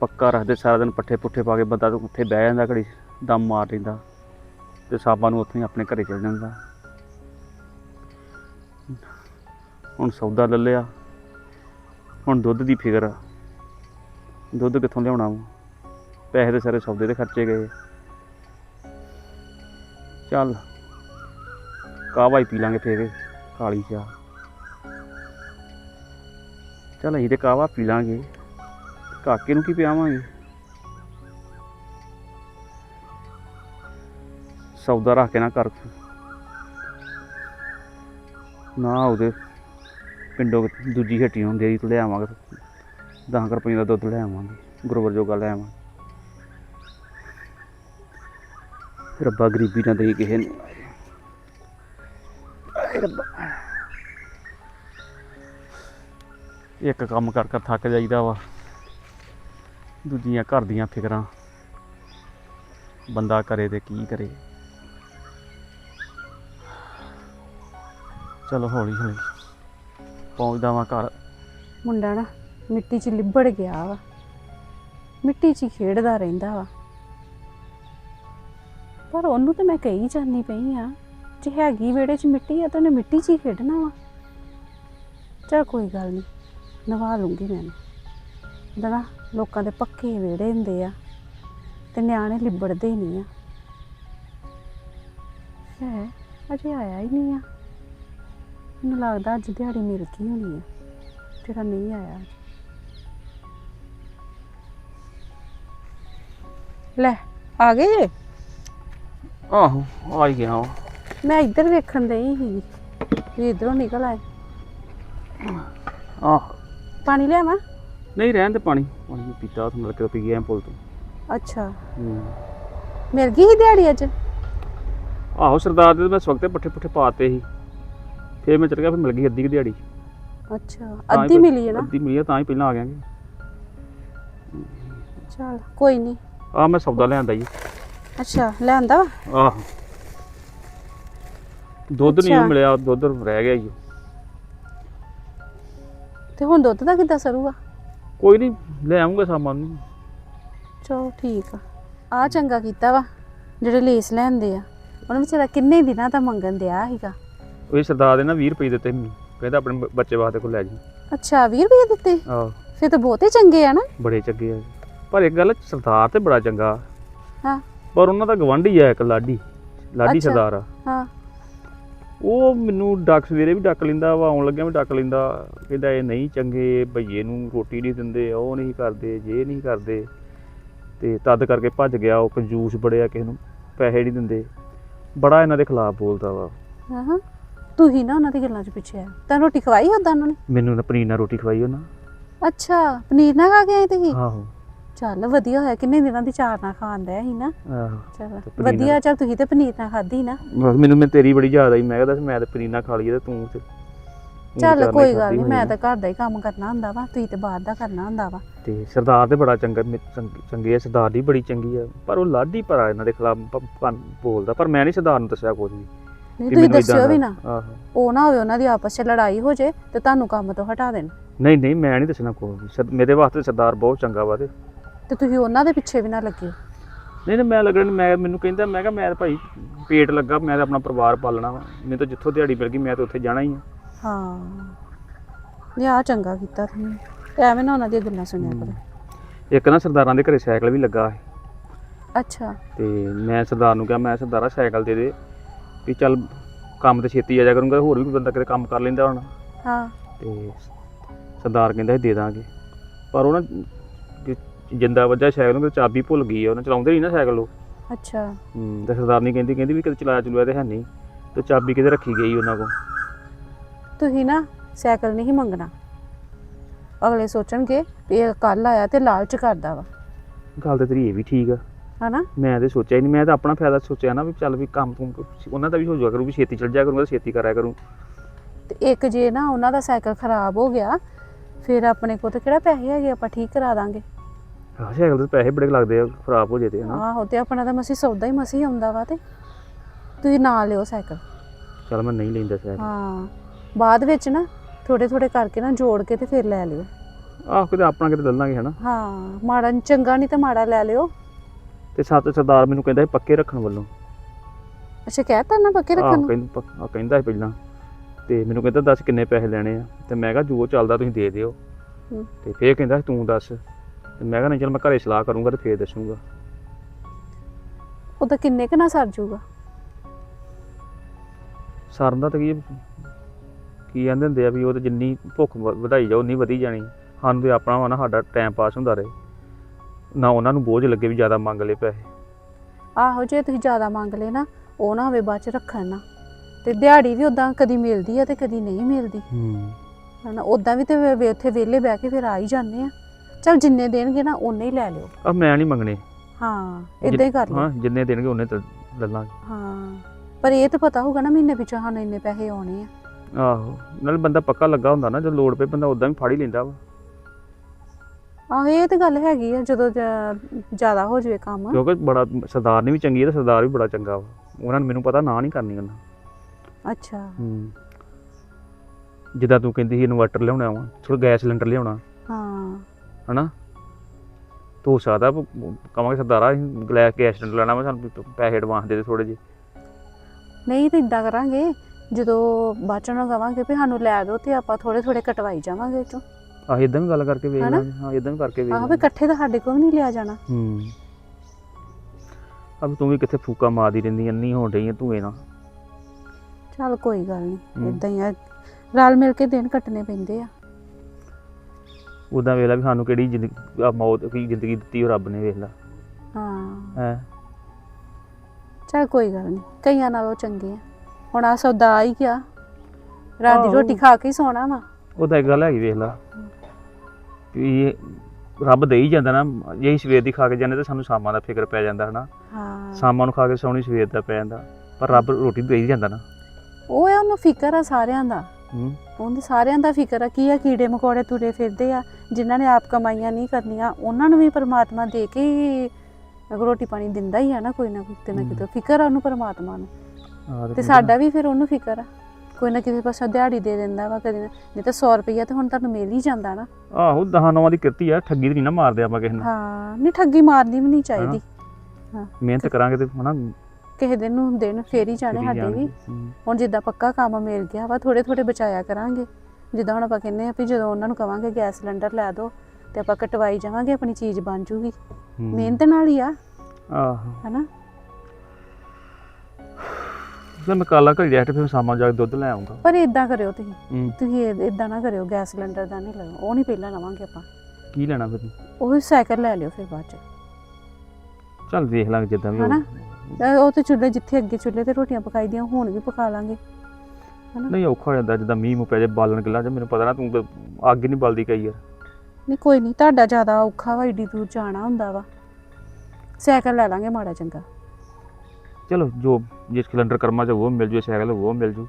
ਪੱਕਾ ਰੱਖਦੇ ਸਾਰਾ ਦਿਨ ਪੱਠੇ ਪੁੱਠੇ ਪਾ ਕੇ ਬੰਦਾ ਉੱਥੇ ਬਹਿ ਜਾਂਦਾ ਘੜੀ, ਦਮ ਮਾਰ ਲੈਂਦਾ। ਤੇ ਸਾਬਾਂ ਨੂੰ ਉੱਥੇ ਹੀ ਆਪਣੇ ਘਰੇ ਚਲ ਜਾਂਦਾ। ਹੁਣ ਸੌਦਾ ਲੈ ਲਿਆ। ਹੁਣ ਦੁੱਧ ਦੀ ਫਿਕਰ ਆ। ਦੁੱਧ ਕਿੱਥੋਂ ਲਿਆਉਣਾ ਵਾ? ਪੈਸੇ ਤੇ ਸਾਰੇ ਸੌਦੇ ਤੇ ਖਰਚੇ ਗਏ। ਚੱਲ, ਕਾਹਵਾ ਹੀ ਪੀ ਲਾਂਗੇ ਫੇਰ ਕਾਲੀ ਚਾਹ। ਚੱਲ ਅਸੀਂ ਤੇ ਕਾਹਵਾ ਪੀ ਲਾਂਗੇ। ਕਾਕੇ ਨੂੰ ਕੀ ਪਿਆਵਾਂਗੇ? ਸੌਦਾ ਰੱਖ ਕੇ ਨਾ ਕਰ ਨਾ ਉਹਦੇ ਪਿੰਡੋਂ ਦੂਜੀ ਹੱਟੀ ਹੁੰਦੀ ਆ ਜੀ, ਤੋਂ ਲੈ ਆਵਾਂਗੇ 10 ਰੁਪਏ ਦਾ ਦੁੱਧ ਲੈ ਆਵਾਂਗੇ, ਗੁਰਵਰ ਜੋਗਾ ਲੈ ਆਵਾਂਗੇ। ਰੱਬਾ ਗਰੀਬੀ ਨਾ ਦੇਈ ਕਿਸੇ ਨੂੰ। ਆਏ ਇੱਕ ਕੰਮ ਕਰ ਕਰ ਥੱਕ ਜਾਈਦਾ ਵਾ। ਦੂਜੀਆਂ ਘਰ ਦੀਆਂ ਫਿਕਰਾਂ। ਬੰਦਾ ਕਰੇ ਤੇ ਕੀ ਕਰੇ। ਚਲੋ ਹੌਲੀ ਹੌਲੀ। ਪਹੁੰਚਦਾ ਵਾਂ ਘਰ। ਮੁੰਡਾ ਨਾ ਮਿੱਟੀ 'ਚ ਲਿਬੜ ਗਿਆ ਵਾ। ਮਿੱਟੀ 'ਚ ਹੀ ਖੇਡਦਾ ਰਹਿੰਦਾ ਵਾ। ਪਰ ਉਹਨੂੰ ਤਾਂ ਮੈਂ ਕਹੀ ਜਾਂਦੀ ਪਈ ਆ, ਜੇ ਹੈਗੀ ਵਿਹੜੇ 'ਚ ਮਿੱਟੀ ਆ ਤਾਂ ਉਹਨੇ ਮਿੱਟੀ 'ਚ ਹੀ ਖੇਡਣਾ ਵਾ। ਚਲ ਕੋਈ ਗੱਲ ਨਹੀਂ ਨਵਾ ਲੂੰਗੀ ਮੈਂ ਦਣਾ ਲੋਕਾਂ ਦੇ ਪੱਕੇ ਵਿਹੜੇ ਹੁੰਦੇ ਆ ਤੇ ਨਿਆਣੇ ਲਿਬੜਦੇ ਹੀ ਨਹੀਂ ਆ। ਹੈ, ਅਜੇ ਆਇਆ ਹੀ ਨਹੀਂ ਆ। ਮੈਨੂੰ ਲੱਗਦਾ ਅੱਜ ਦਿਹਾੜੀ ਮਿਲ ਗਈ ਹੋਣੀ ਆ। ਜਿਹੜਾ ਨਹੀਂ ਆਇਆ ਲੈ ਆ ਗਏ? ਆਹੋ ਆ ਹੀ ਗਿਆ ਵਾਂ। ਮੈਂ ਇੱਧਰ ਵੇਖਣ ਦਈ ਸੀ। ਵੀ ਇਧਰੋਂ ਨਿਕਲ ਆਏ। ਆਹ। ਪਾਣੀ ਲਿਆਵਾਂ? ਨਹੀਂ ਰਹਿਣ ਦੇ ਪਾਣੀ। ਪਾਣੀ ਮੈਂ ਪੀਤਾ ਮਿਲ ਕੇ ਪੀ ਗਿਆ ਪੁੱਲ ਤੋਂ। ਅੱਛਾ। ਹੂੰ। ਮਿਲ ਗਈ ਸੀ ਦਿਹਾੜੀ ਅੱਜ? ਆਹੋ ਸਰਦਾਰ ਦੇ ਤਾਂ ਮੈਂ ਸਵਖਤੇ ਪੱਠੇ ਪੁੱਠੇ ਪਾਤੇ ਸੀ। ਫੇਰ ਮੈਂ ਚਲ ਗਿਆ ਫਿਰ ਮਿਲ ਗਈ ਅੱਧੀ ਕੁ ਦਿਹਾੜੀ। ਅੱਛਾ ਤਾਂ ਹੀ ਅੱਧੀ ਫਿਰ- ਮਿਲੀ ਹੈ ਨਾ? ਅੱਧੀ ਮਿਲੀ ਆ ਤਾਂ ਹੀ ਪਹਿਲਾਂ ਆ ਗਿਆਗੇ ਚਲ ਕੋਈ ਨਹੀਂ। ਆ ਮੈਂ ਸੌਦਾ ਲਿਆਂਦਾ ਜੀ। ਅੱਛਾ ਵਾ? ਆਹ। ਦੁੱਧ ਨਹੀਂ ਅੱਛਾ। ਮਿਲਿਆ ਦੁੱਧ ਰਹਿ ਗਿਆ ਜੀ। ਤੇ ਹੁਣ ਦੁੱਧ ਦਾ ਕਿੱਦਾਂ ਸਰੂਗਾ? ਕੋਈ ਨਹੀਂ ਲੈ ਆਉਂਗਾ ਸਾਮਾਨ ਨੂੰ। ਚਲੋ ਠੀਕ ਆ। ਆ ਚੰਗਾ ਕੀਤਾ ਵਾ ਜਿਹੜੇ ਲੇਸ ਲੈਂਦੇ ਆ। ਉਹਨੇ ਵਿਚਾਰਾ ਕਿੰਨੇ ਦਿਨਾਂ ਦਾ ਮੰਗਣ ਦਿਆ ਸੀਗਾ? ਉਹ ਸਰਦਾਰ ਦੇ ਨਾ 20 ਰੁਪਏ ਦਿੱਤੇ ਮੈਨੂੰ। ਕਹਿੰਦਾ ਆਪਣੇ ਬ- ਬੱਚੇ ਵਾਸਤੇ ਕੋ ਲੈ ਜੀ ਅੱਛਾ 20 ਰੁਪਏ ਦਿੱਤੇ? ਆਹ। ਫਿਰ ਤਾਂ ਬਹੁਤੇ ਚੰਗੇ ਆ ਨਾ। ਬੜੇ ਚੰਗੇ ਆ। ਪਰ ਇੱਕ ਗੱਲ ਸਰਦਾਰ ਤੇ ਬੜਾ ਚੰਗਾ। ਹਾਂ। ਪਰ ਉਹਨਾਂ ਦਾ ਗਵੰਡੀ ਆ ਇੱਕ ਲਾਡੀ। ਲਾਡੀ ਅੱਛਾ। ਸਰਦਾਰ ਆ। ਹਾਂ। ਉਹ ਮੈਨੂੰ ਡੱਕ ਸਵੇਰੇ ਵੀ ਡੱਕ ਲੈਂਦਾ ਵਾ ਆਉਣ ਲੱਗਿਆ ਵੀ ਡੱਕ ਲੈਂਦਾ। ਕਹਿੰਦਾ ਇਹ ਨਹੀਂ ਚੰਗੇ ਭਈਏ ਨੂੰ ਰੋਟੀ ਨਹੀਂ ਦਿੰਦੇ ਉਹ ਨਹੀਂ ਕਰਦੇ ਜੇ ਨਹੀਂ ਕਰਦੇ। ਤੇ ਤਦ ਕਰਕੇ ਭੱਜ ਗਿਆ ਉਹ ਕੰਜੂਸ ਬੜਿਆ ਕਿਸੇ ਨੂੰ ਪੈਸੇ ਨਹੀਂ ਦਿੰਦੇ। ਬੜਾ ਇਹਨਾਂ ਦੇ ਖਿਲਾਫ ਬੋਲਦਾ ਵਾ। ਹਾਂ ਹਾਂ। ਤੂੰ ਹੀ ਨਾ ਉਹਨਾਂ ਦੀ ਗੱਲਾਂ 'ਚ ਪਿੱਛੇ ਆ। ਤਾਂ ਰੋਟੀ ਖਵਾਈ ਹੁੰਦਾ ਉਹਨਾਂ ਨੇ? ਮੈਨੂੰ ਨਾ ਪਨੀਰ ਨਾਲ ਰੋਟੀ ਖਵਾਈ ਉਹਨਾਂ ਅੱਛਾ ਪਨੀਰ ਨਾ ਖਾ ਕੇ ਆਏ ਤੁਸੀਂ? ਆਹੋ। ਚੱਲ ਵਧੀਆ ਹੋਇਆ ਕਿੰਨੇ ਦਿਨਾਂ ਦੀ ਚਾਰ ਨਾ ਖਾਂਦਾ ਸੀ ਨਾ। ਆਹੋ। ਚਲ ਤੇ ਪਨੀਰ ਵਧੀਆ ਚੱਲ ਤੁਸੀਂ ਤੇ ਪਨੀਰ ਨਾ ਖਾਧੀ ਨਾ। ਬਸ ਮੈਨੂੰ ਮੈਂ ਤੇਰੀ ਬੜੀ ਯਾਦ ਆਈ ਮੈਂ ਕਹਿੰਦਾ ਸੀ ਮੈਂ ਤੇ ਪਨੀਰ ਨਾਲ ਖਾ ਲਈਏ ਤੇ ਤੂੰ ਤੇ ਤੂੰ ਚੱਲ ਕੋਈ ਖਾਧੀ ਗੱਲ ਨਹੀਂ ਹੋਣੀ ਮੈਂ। ਤਾਂ ਘਰ ਦਾ ਹੀ ਕੰਮ ਕਰਨਾ ਹੁੰਦਾ ਵਾ ਤੁਸੀਂ ਤੇ ਬਾਹਰ ਦਾ ਕਰਨਾ ਹੁੰਦਾ ਵਾ। ਤੇ ਸਰਦਾਰ ਤੇ ਬੜਾ ਚੰਗਾ ਮੇ- ਚੰਗ- ਚੰਗੇ ਆ ਸਰਦਾਰ ਦੀ ਬੜੀ ਚੰਗੀ ਆ ਪਰ ਉਹ ਲਾਡੀ ਭਰਾ ਇਹਨਾਂ ਦੇ ਖਿਲਾਫ ਬੋਲਦਾ ਪਰ ਮੈਂ ਨਹੀਂ ਸਰਦਾਰ ਨੂੰ ਦੱਸਿਆ ਕੁਝ ਵੀ। ਨਹੀਂ ਤੁਸੀਂ ਦੱਸਿਓ ਵੀ ਨਾ। ਆਹੋ। ਉਹ ਨਾ ਹੋਵੇ ਉਹਨਾਂ ਦੀ ਆਪਸ 'ਚ ਲੜਾਈ ਹੋ ਜੇ ਤੇ ਤੁਹਾਨੂੰ ਕੰਮ ਤੋਂ ਹਟਾ ਦੇਣ। ਨਹੀਂ ਨਹੀਂ ਮੈਂ ਨਹੀਂ ਦੱਸਣਾ ਕੋਈ ਵੀ। ਸਰ- ਮੇਰੇ ਵਾਸਤੇ ਸਰਦਾਰ ਬਹੁਤ ਚੰਗਾ ਵਾ ਤੇ। ਤੇ ਤੁਸੀਂ ਉਹਨਾਂ ਦੇ ਪਿੱਛੇ ਵੀ ਨਾ ਲੱਗੇ। ਨਹੀਂ ਨਹੀਂ ਮੈਂ ਲੱਗਣ ਮੈਂ ਮੈਨੂੰ ਕਹਿੰਦਾ ਮੈਂ ਕਿਹਾ ਮੈਂ ਤਾਂ ਭਾਈ ਪੇਟ ਲੱਗਾ ਮੈਂ ਤਾਂ ਆਪਣਾ ਪਰਿਵਾਰ ਪਾਲਣਾ ਵਾ। ਮੈਨੂੰ ਤਾਂ ਜਿੱਥੋਂ ਦਿਹਾੜੀ ਮਿਲ ਗਈ ਮੈਂ ਤਾਂ ਉੱਥੇ ਜਾਣਾ ਹੀ ਆ। ਹਾਂ। ਇਹ ਆ ਚੰਗਾ ਕੀਤਾ ਤੁਸੀਂ। ਤੇ ਐਵੇਂ ਨਾ ਉਹਨਾਂ ਦੀਆਂ ਗੱਲਾਂ ਸੁਣਿਆ ਕਰੋ। ਇੱਕ ਨਾ ਸਰਦਾਰਾਂ ਦੇ ਘਰੇ ਸਾਈਕਲ ਵੀ ਲੱਗਾ ਹੈ ਅੱਛਾ। ਤੇ ਮੈਂ ਸਰਦਾਰ ਨੂੰ ਕਿਹਾ ਮੈਂ ਸਰਦਾਰਾ ਸਾਈਕਲ ਦੇ ਦੇ। ਵੀ ਚੱਲ ਕੰਮ ਤੇ ਛੇਤੀ ਆ ਜਾ ਕਰੂੰਗਾ ਹੋਰ ਵੀ ਕੋਈ ਬੰਦਾ ਕਿਤੇ ਕੰਮ ਕਰ ਲੈਂਦਾ ਹੁਣ। ਹਾਂ। ਤੇ ਸਰਦਾਰ ਕਹਿੰਦਾ ਸੀ ਦੇ ਦਾਂਗੇ। ਪਰ ਉਹ ਨਾ ਜਿੰਦਾ ਵੱਜਾ ਸਾਈਕਲ ਨੂੰ ਤੇ ਚਾਬੀ ਭੁੱਲ ਗਈ ਆ ਉਹਨਾਂ ਚਲਾਉਂਦੇ ਨਹੀਂ ਨਾ ਸਾਈਕਲ ਉਹ। ਅੱਛਾ। ਹੂੰ ਤੇ ਸਰਦਾਰਨੀ ਕਹਿੰਦੀ ਕਹਿੰਦੀ ਵੀ ਕਿਤੇ ਚਲਾਇਆ ਚਲੂਆ ਤੇ ਹੈ ਨਹੀਂ ਤੇ ਚਾਬੀ ਕਿਤੇ ਰੱਖੀ ਗਈ ਉਹਨਾਂ ਕੋਲ। ਤੁਸੀਂ ਨਾ ਸਾਈਕਲ ਨਹੀਂ ਮੰਗਣਾ। ਅਗਲੇ ਸੋਚਣਗੇ ਵੀ ਇਹ ਕੱਲ ਆਇਆ ਤੇ ਲਾਲਚ ਕਰਦਾ ਵਾ। ਗੱਲ ਤੇ ਤੇਰੀ ਇਹ ਵੀ ਠੀਕ ਆ। ਹਨਾ? ਮੈਂ ਤੇ ਸੋਚਿਆ ਹੀ ਨਹੀਂ ਮੈਂ ਤਾਂ ਆਪਣਾ ਫਾਇਦਾ ਸੋਚਿਆ ਨਾ ਵੀ ਚੱਲ ਵੀ ਕੰਮ ਤੂੰ ਉਹਨਾਂ ਦਾ ਵੀ ਹੋ ਜਾਇਆ ਕਰੂ ਵੀ ਛੇਤੀ ਚੱਲ ਜਾਇਆ ਕਰੂੰਗਾ ਛੇਤੀ ਕਰਿਆ ਕਰੂੰ। ਤੇ ਇੱਕ ਜੇ ਨਾ ਉਹਨਾਂ ਦਾ ਸਾਈਕਲ ਖਰਾਬ ਹੋ ਗਿਆ ਫਿਰ ਆਪਣੇ ਕੋਲ ਤਾਂ ਕਿਹੜਾ ਪੈਸੇ ਹੈਗੇ ਆਪਾਂ ਠੀਕ ਕਰਾ ਦਾਂਗੇ। ਆਹ ਸਾਈਕਲ ਦੇ ਪੈਸੇ ਬੜੇ ਲੱਗਦੇ ਆ ਖਰਾਬ ਹੋ ਜੇ ਤੇ ਹਨਾ। ਆਹੋ ਤੇ ਆਪਣਾ ਤਾਂ ਮਸੀ ਸੌਦਾ ਹੀ ਮਸੀ ਆਉਂਦਾ ਵਾ ਤੇ। ਤੁਸੀਂ ਨਾ ਲਿਓ ਸਾਈਕਲ। ਚੱਲ ਮੈਂ ਨਹੀਂ ਲੈਂਦਾ ਸਾਈਕਲ। ਹਾਂ ਬਾਅਦ ਵਿੱਚ ਨਾ ਥੋੜੇ ਥੋੜੇ ਕਰਕੇ ਨਾ ਜੋੜ ਕੇ ਤੇ ਫਿਰ ਲੈ ਲਿਓ। ਆਹ ਕਿਤੇ ਆਪਣਾ ਕਿਤੇ ਲੈ ਲਾਂਗੇ ਹਨਾ। ਹਾਂ ਮਾੜਾ ਚੰਗਾ ਨਹੀਂ ਤੇ ਮਾੜਾ ਲੈ ਲਿਓ। ਤੇ ਸੱਤ ਸਰਦਾਰ ਮੈਨੂੰ ਕਹਿੰਦਾ ਸੀ ਪੱਕੇ ਰੱਖਣ ਵੱਲੋਂ। ਅੱਛਾ ਕਹਿਤਾ ਨਾ ਪੱਕੇ ਆਹ ਰੱਖਣ ਨੂੰ? ਕਹਿੰਦਾ ਪੱਕ- ਆਹ ਕਹਿੰਦਾ ਸੀ ਪਹਿਲਾਂ। ਤੇ ਮੈਨੂੰ ਕਹਿੰਦਾ ਦੱਸ ਕਿੰਨੇ ਪੈਸੇ ਲੈਣੇ ਆ? ਤੇ ਮੈਂ ਕਿਹਾ ਜੋ ਚੱਲਦਾ ਤੁਸੀਂ ਦੇ ਦਿਓ। ਹੂੰ। ਤੇ ਫੇਰ ਕਹਿੰਦਾ ਸੀ ਤੂੰ ਦੱਸ। ਤੇ ਮੈਂ ਕਿਹਾ ਨਹੀਂ ਚੱਲ ਮੈਂ ਘਰੇ ਸਲਾਹ ਕਰੂੰਗਾ ਤੇ ਫੇਰ ਦੱਸੂਗਾ। ਉਹਦਾ ਕਿੰਨੇ ਕੁ ਨਾ ਸਰ ਜੂਗਾ ਸਰਨ ਦਾ ਤਾਂ ਕੀ ਕੀ ਕਹਿੰਦੇ ਹੁੰਦੇ ਆ ਵੀ ਉਹ ਤੇ ਜਿੰਨੀ ਭੁੱਖ ਵ- ਵਧਾਈ ਜਾਓ ਉਨੀ ਵਧੀ ਜਾਣੀ। ਸਾਨੂੰ ਤੇ ਆਪਣਾ ਵਾ ਨਾ ਸਾਡਾ ਟਾਈਮ ਪਾਸ ਹੁੰਦਾ ਰਹੇ। ਨਾ ਉਹਨਾਂ ਨੂੰ ਬੋਝ ਲੱਗੇ ਵੀ ਜ਼ਿਆਦਾ ਮੰਗ ਲਏ ਪੈਸੇ। ਆਹੋ ਜੇ ਤੁਸੀਂ ਜ਼ਿਆਦਾ ਮੰਗ ਲਏ ਨਾ ਉਹ ਨਾ ਹੋਵੇ ਬਾਅਦ ਚ ਰੱਖਣ ਨਾ। ਤੇ ਦਿਹਾੜੀ ਵੀ ਉਦਾਂ ਕਦੀ ਮਿਲਦੀ ਆ ਤੇ ਕਦੀ ਨਹੀਂ ਮਿਲਦੀ। ਹੂੰ। ਹਨਾ ਉਦਾਂ ਵੀ ਤੇ ਵੇ- ਵੇ- ਉੱਥੇ ਵਿਹਲੇ ਬਹਿ ਕੇ ਫਿਰ ਆ ਹੀ ਜਾਂਦੇ ਆ। ਚਲ ਜਿੰਨੇ ਦੇਣਗੇ ਨਾ ਉਨੇ ਹੀ ਲੈ ਲਿਓ। ਆ ਮੈਂ ਨਹੀਂ ਮੰਗਣੇ। ਹਾਂ ਇਦਾਂ ਹੀ ਕਰ ਲਿਓ। ਹਾਂ ਜਿੰਨੇ ਦੇਣਗੇ ਉਹਨੇ ਤਾਂ ਲੈ ਲਾਂਗੇ ਹਾਂ ਪਰ ਇਹ ਤਾਂ ਪਤਾ ਹੋਊਗਾ ਨਾ ਮਹੀਨੇ ਪਿੱਛੋਂ ਸਾਨੂੰ ਇੰਨੇ ਪੈਸੇ ਆਉਣੇ ਆ। ਆਹੋ ਨਾਲ ਬੰਦਾ ਪੱਕਾ ਲੱਗਾ ਹੁੰਦਾ ਨਾ ਜਦ ਲੋੜ ਪਏ ਬੰਦਾ ਉਦਾਂ ਵੀ ਫੜ ਹੀ ਲੈਂਦਾ ਵਾ। ਆਹੋ ਇਹ ਤਾਂ ਗੱਲ ਹੈਗੀ ਆ ਜਦੋਂ ਜ਼ਿਆਦਾ ਹੋ ਜਾਵੇ ਕੰਮ। ਕਿਉਂਕਿ ਬੜਾ ਸਰਦਾਰ ਨੇ ਵੀ ਚੰਗੀ ਹੈ ਤੇ ਸਰਦਾਰ ਵੀ ਬੜਾ ਚੰਗਾ ਵਾ। ਉਹਨਾਂ ਨੇ ਮੈਨੂੰ ਪਤਾ ਨਾ ਨਹੀਂ ਕਰਨੀ ਉਹਨਾਂ ਅੱਛਾ। ਹੂੰ। ਜਿੱਦਾਂ ਤੂੰ ਕਹਿੰਦੀ ਸੀ ਇਨਵਰਟਰ ਲਿਆਉਣਾ ਵਾ ਥੋੜਾ ਗੈਸ ਸਿਲੰਡਰ ਲਿਆਉਣਾ। ਹਾਂ। ਹਨਾ? ਤੂੰ ਸਾਦਾ ਕਵਾਂਗੇ ਸਰਦਾਰਾ ਗੈਸ ਸਿਲੰਡਰ ਲੈਣਾ ਵਾ ਸਾਨੂੰ ਪੈਸੇ ਐਡਵਾਂਸ ਦੇ ਦੇ ਥੋੜੇ ਜਿਹੇ। ਨਹੀਂ ਤਾਂ ਇਦਾਂ ਕਰਾਂਗੇ ਜਦੋਂ ਚੋਂ ਨਾ ਕਵਾਂਗੇ ਵੀ ਸਾਨੂੰ ਲੈ ਦਿਓ ਤੇ ਆਪਾਂ ਥੋੜੇ ਥੋੜੇ ਕਟਵਾਈ ਜਾਵਾਂਗੇ ਚੋਂ। ਆਹ ਇਦਾਂ ਵੀ ਗੱਲ ਕਰਕੇ ਵੇਖ ਹਨਾ? ਲਾਂਗੇ। ਹਾਂ ਇਦਾਂ ਵੀ ਕਰਕੇ ਵੇਖ ਆਹੋ ਵੀ ਲਾਂਗੇ। ਇਕੱਠੇ ਤਾਂ ਸਾਡੇ ਕੋਲ ਵੀ ਨਹੀਂ ਲਿਆ ਜਾਣਾ। ਹੂੰ। ਅਬ ਤੂੰ ਵੀ ਕਿੱਥੇ ਫੂਕਾ ਮਾਰਦੀ ਰਹਿੰਦੀ ਅੰਨੀ ਹੋਣ ਰਹੀ ਹੈ ਤੂੰ ਇਹ ਨਾ ਚੱਲ ਕੋਈ ਗੱਲ ਨਹੀਂ ਹੂੰ। ਇਦਾਂ ਹੀ ਆ। ਰਲ ਮਿਲ ਕੇ ਦਿਨ ਕੱਟਣੇ ਪੈਂਦੇ ਆ। ਉਦਾਂ ਵੇਖ ਲਾ ਵੀ ਸਾਨੂੰ ਕਿਹੜੀ ਜ਼ਿੰਦਗੀ ਆ ਮੌਤ ਕੀ ਜ਼ਿੰਦਗੀ ਦਿੱਤੀ ਉਹ ਰੱਬ ਨੇ ਵੇਖ ਲਾ। ਹਾਂ। ਹੈ? ਚਲ ਕੋਈ ਗੱਲ ਨਹੀਂ ਕਈਆਂ ਨਾਲੋਂ ਚੰਗੇ ਆ। ਹੁਣ ਆ ਸੌਦਾ ਆ ਹੀ ਗਿਆ। ਰਾਤ ਦੀ ਆਹੋ। ਰੋਟੀ ਖਾ ਕੇ ਹੀ ਸੋਣਾ ਵਾ। ਉਹ ਤਾਂ ਇੱਕ ਗੱਲ ਹੈਗੀ ਵੇਖ ਲਾ। ਵੀ ਰੱਬ ਦੇ ਹੀ ਜਾਂਦਾ ਨਾ ਜੇ ਅਸੀਂ ਸਵੇਰ ਦੀ ਖਾ ਕੇ ਜਾਂਦੇ ਤਾਂ ਸਾਨੂੰ ਸ਼ਾਮਾਂ ਦਾ ਫਿਕਰ ਪੈ ਜਾਂਦਾ ਹਨਾ। ਹਾਂ। ਸ਼ਾਮਾਂ ਨੂੰ ਖਾ ਕੇ ਸੌਣੀ ਸਵੇਰ ਦਾ ਪੈ ਜਾਂਦਾ ਪਰ ਰੱਬ ਰੋਟੀ ਦੇ ਹੀ ਜਾਂਦਾ ਨਾ। ਉਹ ਹੈ ਉਹਨੂੰ ਫਿਕਰ ਆ ਸਾਰਿਆਂ ਦਾ। ਹੂੰ। ਉਹਨੂੰ ਸਾਰਿਆਂ ਦਾ ਫਿਕਰ ਆ ਕੀ ਆ ਕੀੜੇ ਮਕੌੜੇ ਤੁਰੇ ਫਿਰਦੇ ਆ ਜਿਨ੍ਹਾਂ ਨੇ ਆਪ ਕਮਾਈਆਂ ਨਹੀਂ ਕਰਨੀਆਂ ਉਹਨਾਂ ਨੂੰ ਵੀ ਪਰਮਾਤਮਾ ਦੇ ਕੇ ਹੀ ਰੋਟੀ ਪਾਣੀ ਦਿੰਦਾ ਹੀ ਆ ਨਾ ਕੋਈ ਨਾ ਕਿਤੇ ਨਾ ਕਿਤੇ। ਫਿਕਰ ਆ ਉਹਨੂੰ ਪਰਮਾਤਮਾ ਨੂੰ। ਤੇ ਸਾਡਾ ਵੀ ਫਿਰ ਉਹਨੂੰ ਫਿਕਰ ਆ। ਕੋਈ ਨਾ ਕਿਸੇ ਪਾਸੋਂ ਦਿਹਾੜੀ ਦੇ ਦਿੰਦਾ ਵਾ ਕਦੇ ਨਾ। ਨਹੀਂ ਤਾਂ 100 ਰੁਪਈਆ ਤੇ ਹੁਣ ਤੁਹਾਨੂੰ ਮਿਲ ਹੀ ਜਾਂਦਾ ਨਾ। ਆਹੋ ਦਹਾਂ ਨੌਵਾਂ ਦੀ ਕਿਰਤੀ ਆ ਠੱਗੀ ਤੇ ਨਹੀਂ ਨਾ ਮਾਰਦੇ ਆਪਾਂ ਕਿਸੇ ਨੂੰ। ਹਾਂ ਨਹੀਂ ਠੱਗੀ ਮਾਰਨੀ ਵੀ ਨਹੀਂ ਚਾਹੀਦੀ। ਹਾਂ ਮਿਹਨਤ ਕਰਾਂਗੇ ਤੇ ਹਨਾ। ਕਿਸੇ ਦਿਨ ਨੂੰ ਦਿਨ ਫੇਰ ਹੀ ਜਾਣੇ ਸਾਡੇ ਵੀ। ਹੁਣ ਜਿੱਦਾਂ ਪੱਕਾ ਕੰਮ ਮਿਲ ਗਿਆ ਵਾ ਥੋੜੇ ਥੋੜੇ ਬਚਾਇਆ ਕਰਾਂਗੇ। ਜਿੱਦਾਂ ਹੁਣ ਆਪਾਂ ਕਹਿੰਦੇ ਆ ਵੀ ਜਦੋਂ ਉਹਨਾਂ ਨੂੰ ਕਵਾਂਗੇ ਗੈਸ ਸਿਲੰਡਰ ਲੈ ਦਿਓ ਤੇ ਆਪਾਂ ਕਟਵਾਈ ਜਾਵਾਂਗੇ ਆਪਣੀ ਚੀਜ਼ ਬਣ ਜੂਗੀ। ਮਿਹਨਤ ਨਾਲ ਹੀ ਆ। ਆਹੋ। ਹਨਾ? ਫਿਰ ਮੈਂ ਕਾਲਾ ਘੜੀ ਰੈਸਟ ਫਿਰ ਸ਼ਾਮਾਂ ਜਾ ਕੇ ਦੁੱਧ ਲੈ ਆਉਂਗਾ। ਪਰ ਇਦਾਂ ਕਰਿਓ ਤੁਸੀਂ। ਹੂੰ। ਤੁਸੀਂ ਇਦਾਂ ਨਾ ਕਰਿਓ ਗੈਸ ਸਿਲੰਡਰ ਦਾ ਨਹੀਂ ਲਓ। ਉਹ ਨਹੀਂ ਪਹਿਲਾਂ ਲਵਾਂਗੇ ਆਪਾਂ। ਕੀ ਲੈਣਾ ਫਿਰ? ਉਹ ਸਾਈਕਲ ਲੈ ਲਿਓ ਫਿਰ ਬਾਅਦ ਚ। ਚੱਲ ਦੇਖ ਲਾਂਗੇ ਜਿੱਦਾਂ ਵੀ ਹਨਾ? ਹੋਊ। ਉਹ ਤੇ ਚੁੱਲ੍ਹੇ ਜਿੱਥੇ ਅੱਗੇ ਚੁੱਲ੍ਹੇ ਤੇ ਰੋਟੀਆਂ ਪਕਾਈ ਦੀਆਂ ਹੁਣ ਵੀ ਪਕਾ ਲਾਂਗੇ। ਨਹੀਂ ਔਖਾ ਹੋ ਜਾਂਦਾ ਜਿੱਦਾਂ ਮੀਂਹ ਮੂ ਪੈ ਬਾਲਣ ਗਿੱਲਾ ਜਾਂ ਮੈਨੂੰ ਪਤਾ ਨਾ ਤੂੰ ਤਾਂ ਅੱਗ ਹੀ ਨਹੀਂ ਬਲਦੀ ਕਈ ਯਾਰ ਨਹੀਂ ਕੋਈ ਨਹੀਂ। ਤੁਹਾਡਾ ਜ਼ਿਆਦਾ ਔਖਾ ਵਾ ਏਡੀ ਦੂਰ ਜਾਣਾ ਹੁੰਦਾ ਵਾ। ਸਾਈਕਲ ਲੈ ਲਾਂਗੇ ਮਾੜਾ ਚੰਗਾ। ਚਲੋ ਜੋ ਜਿਸ ਸਿਲੰਡਰ ਕਰਮਾ ਚ ਉਹ ਮਿਲ ਜੂ ਸਾਈਕਲ ਉਹ ਮਿਲ ਜੂ।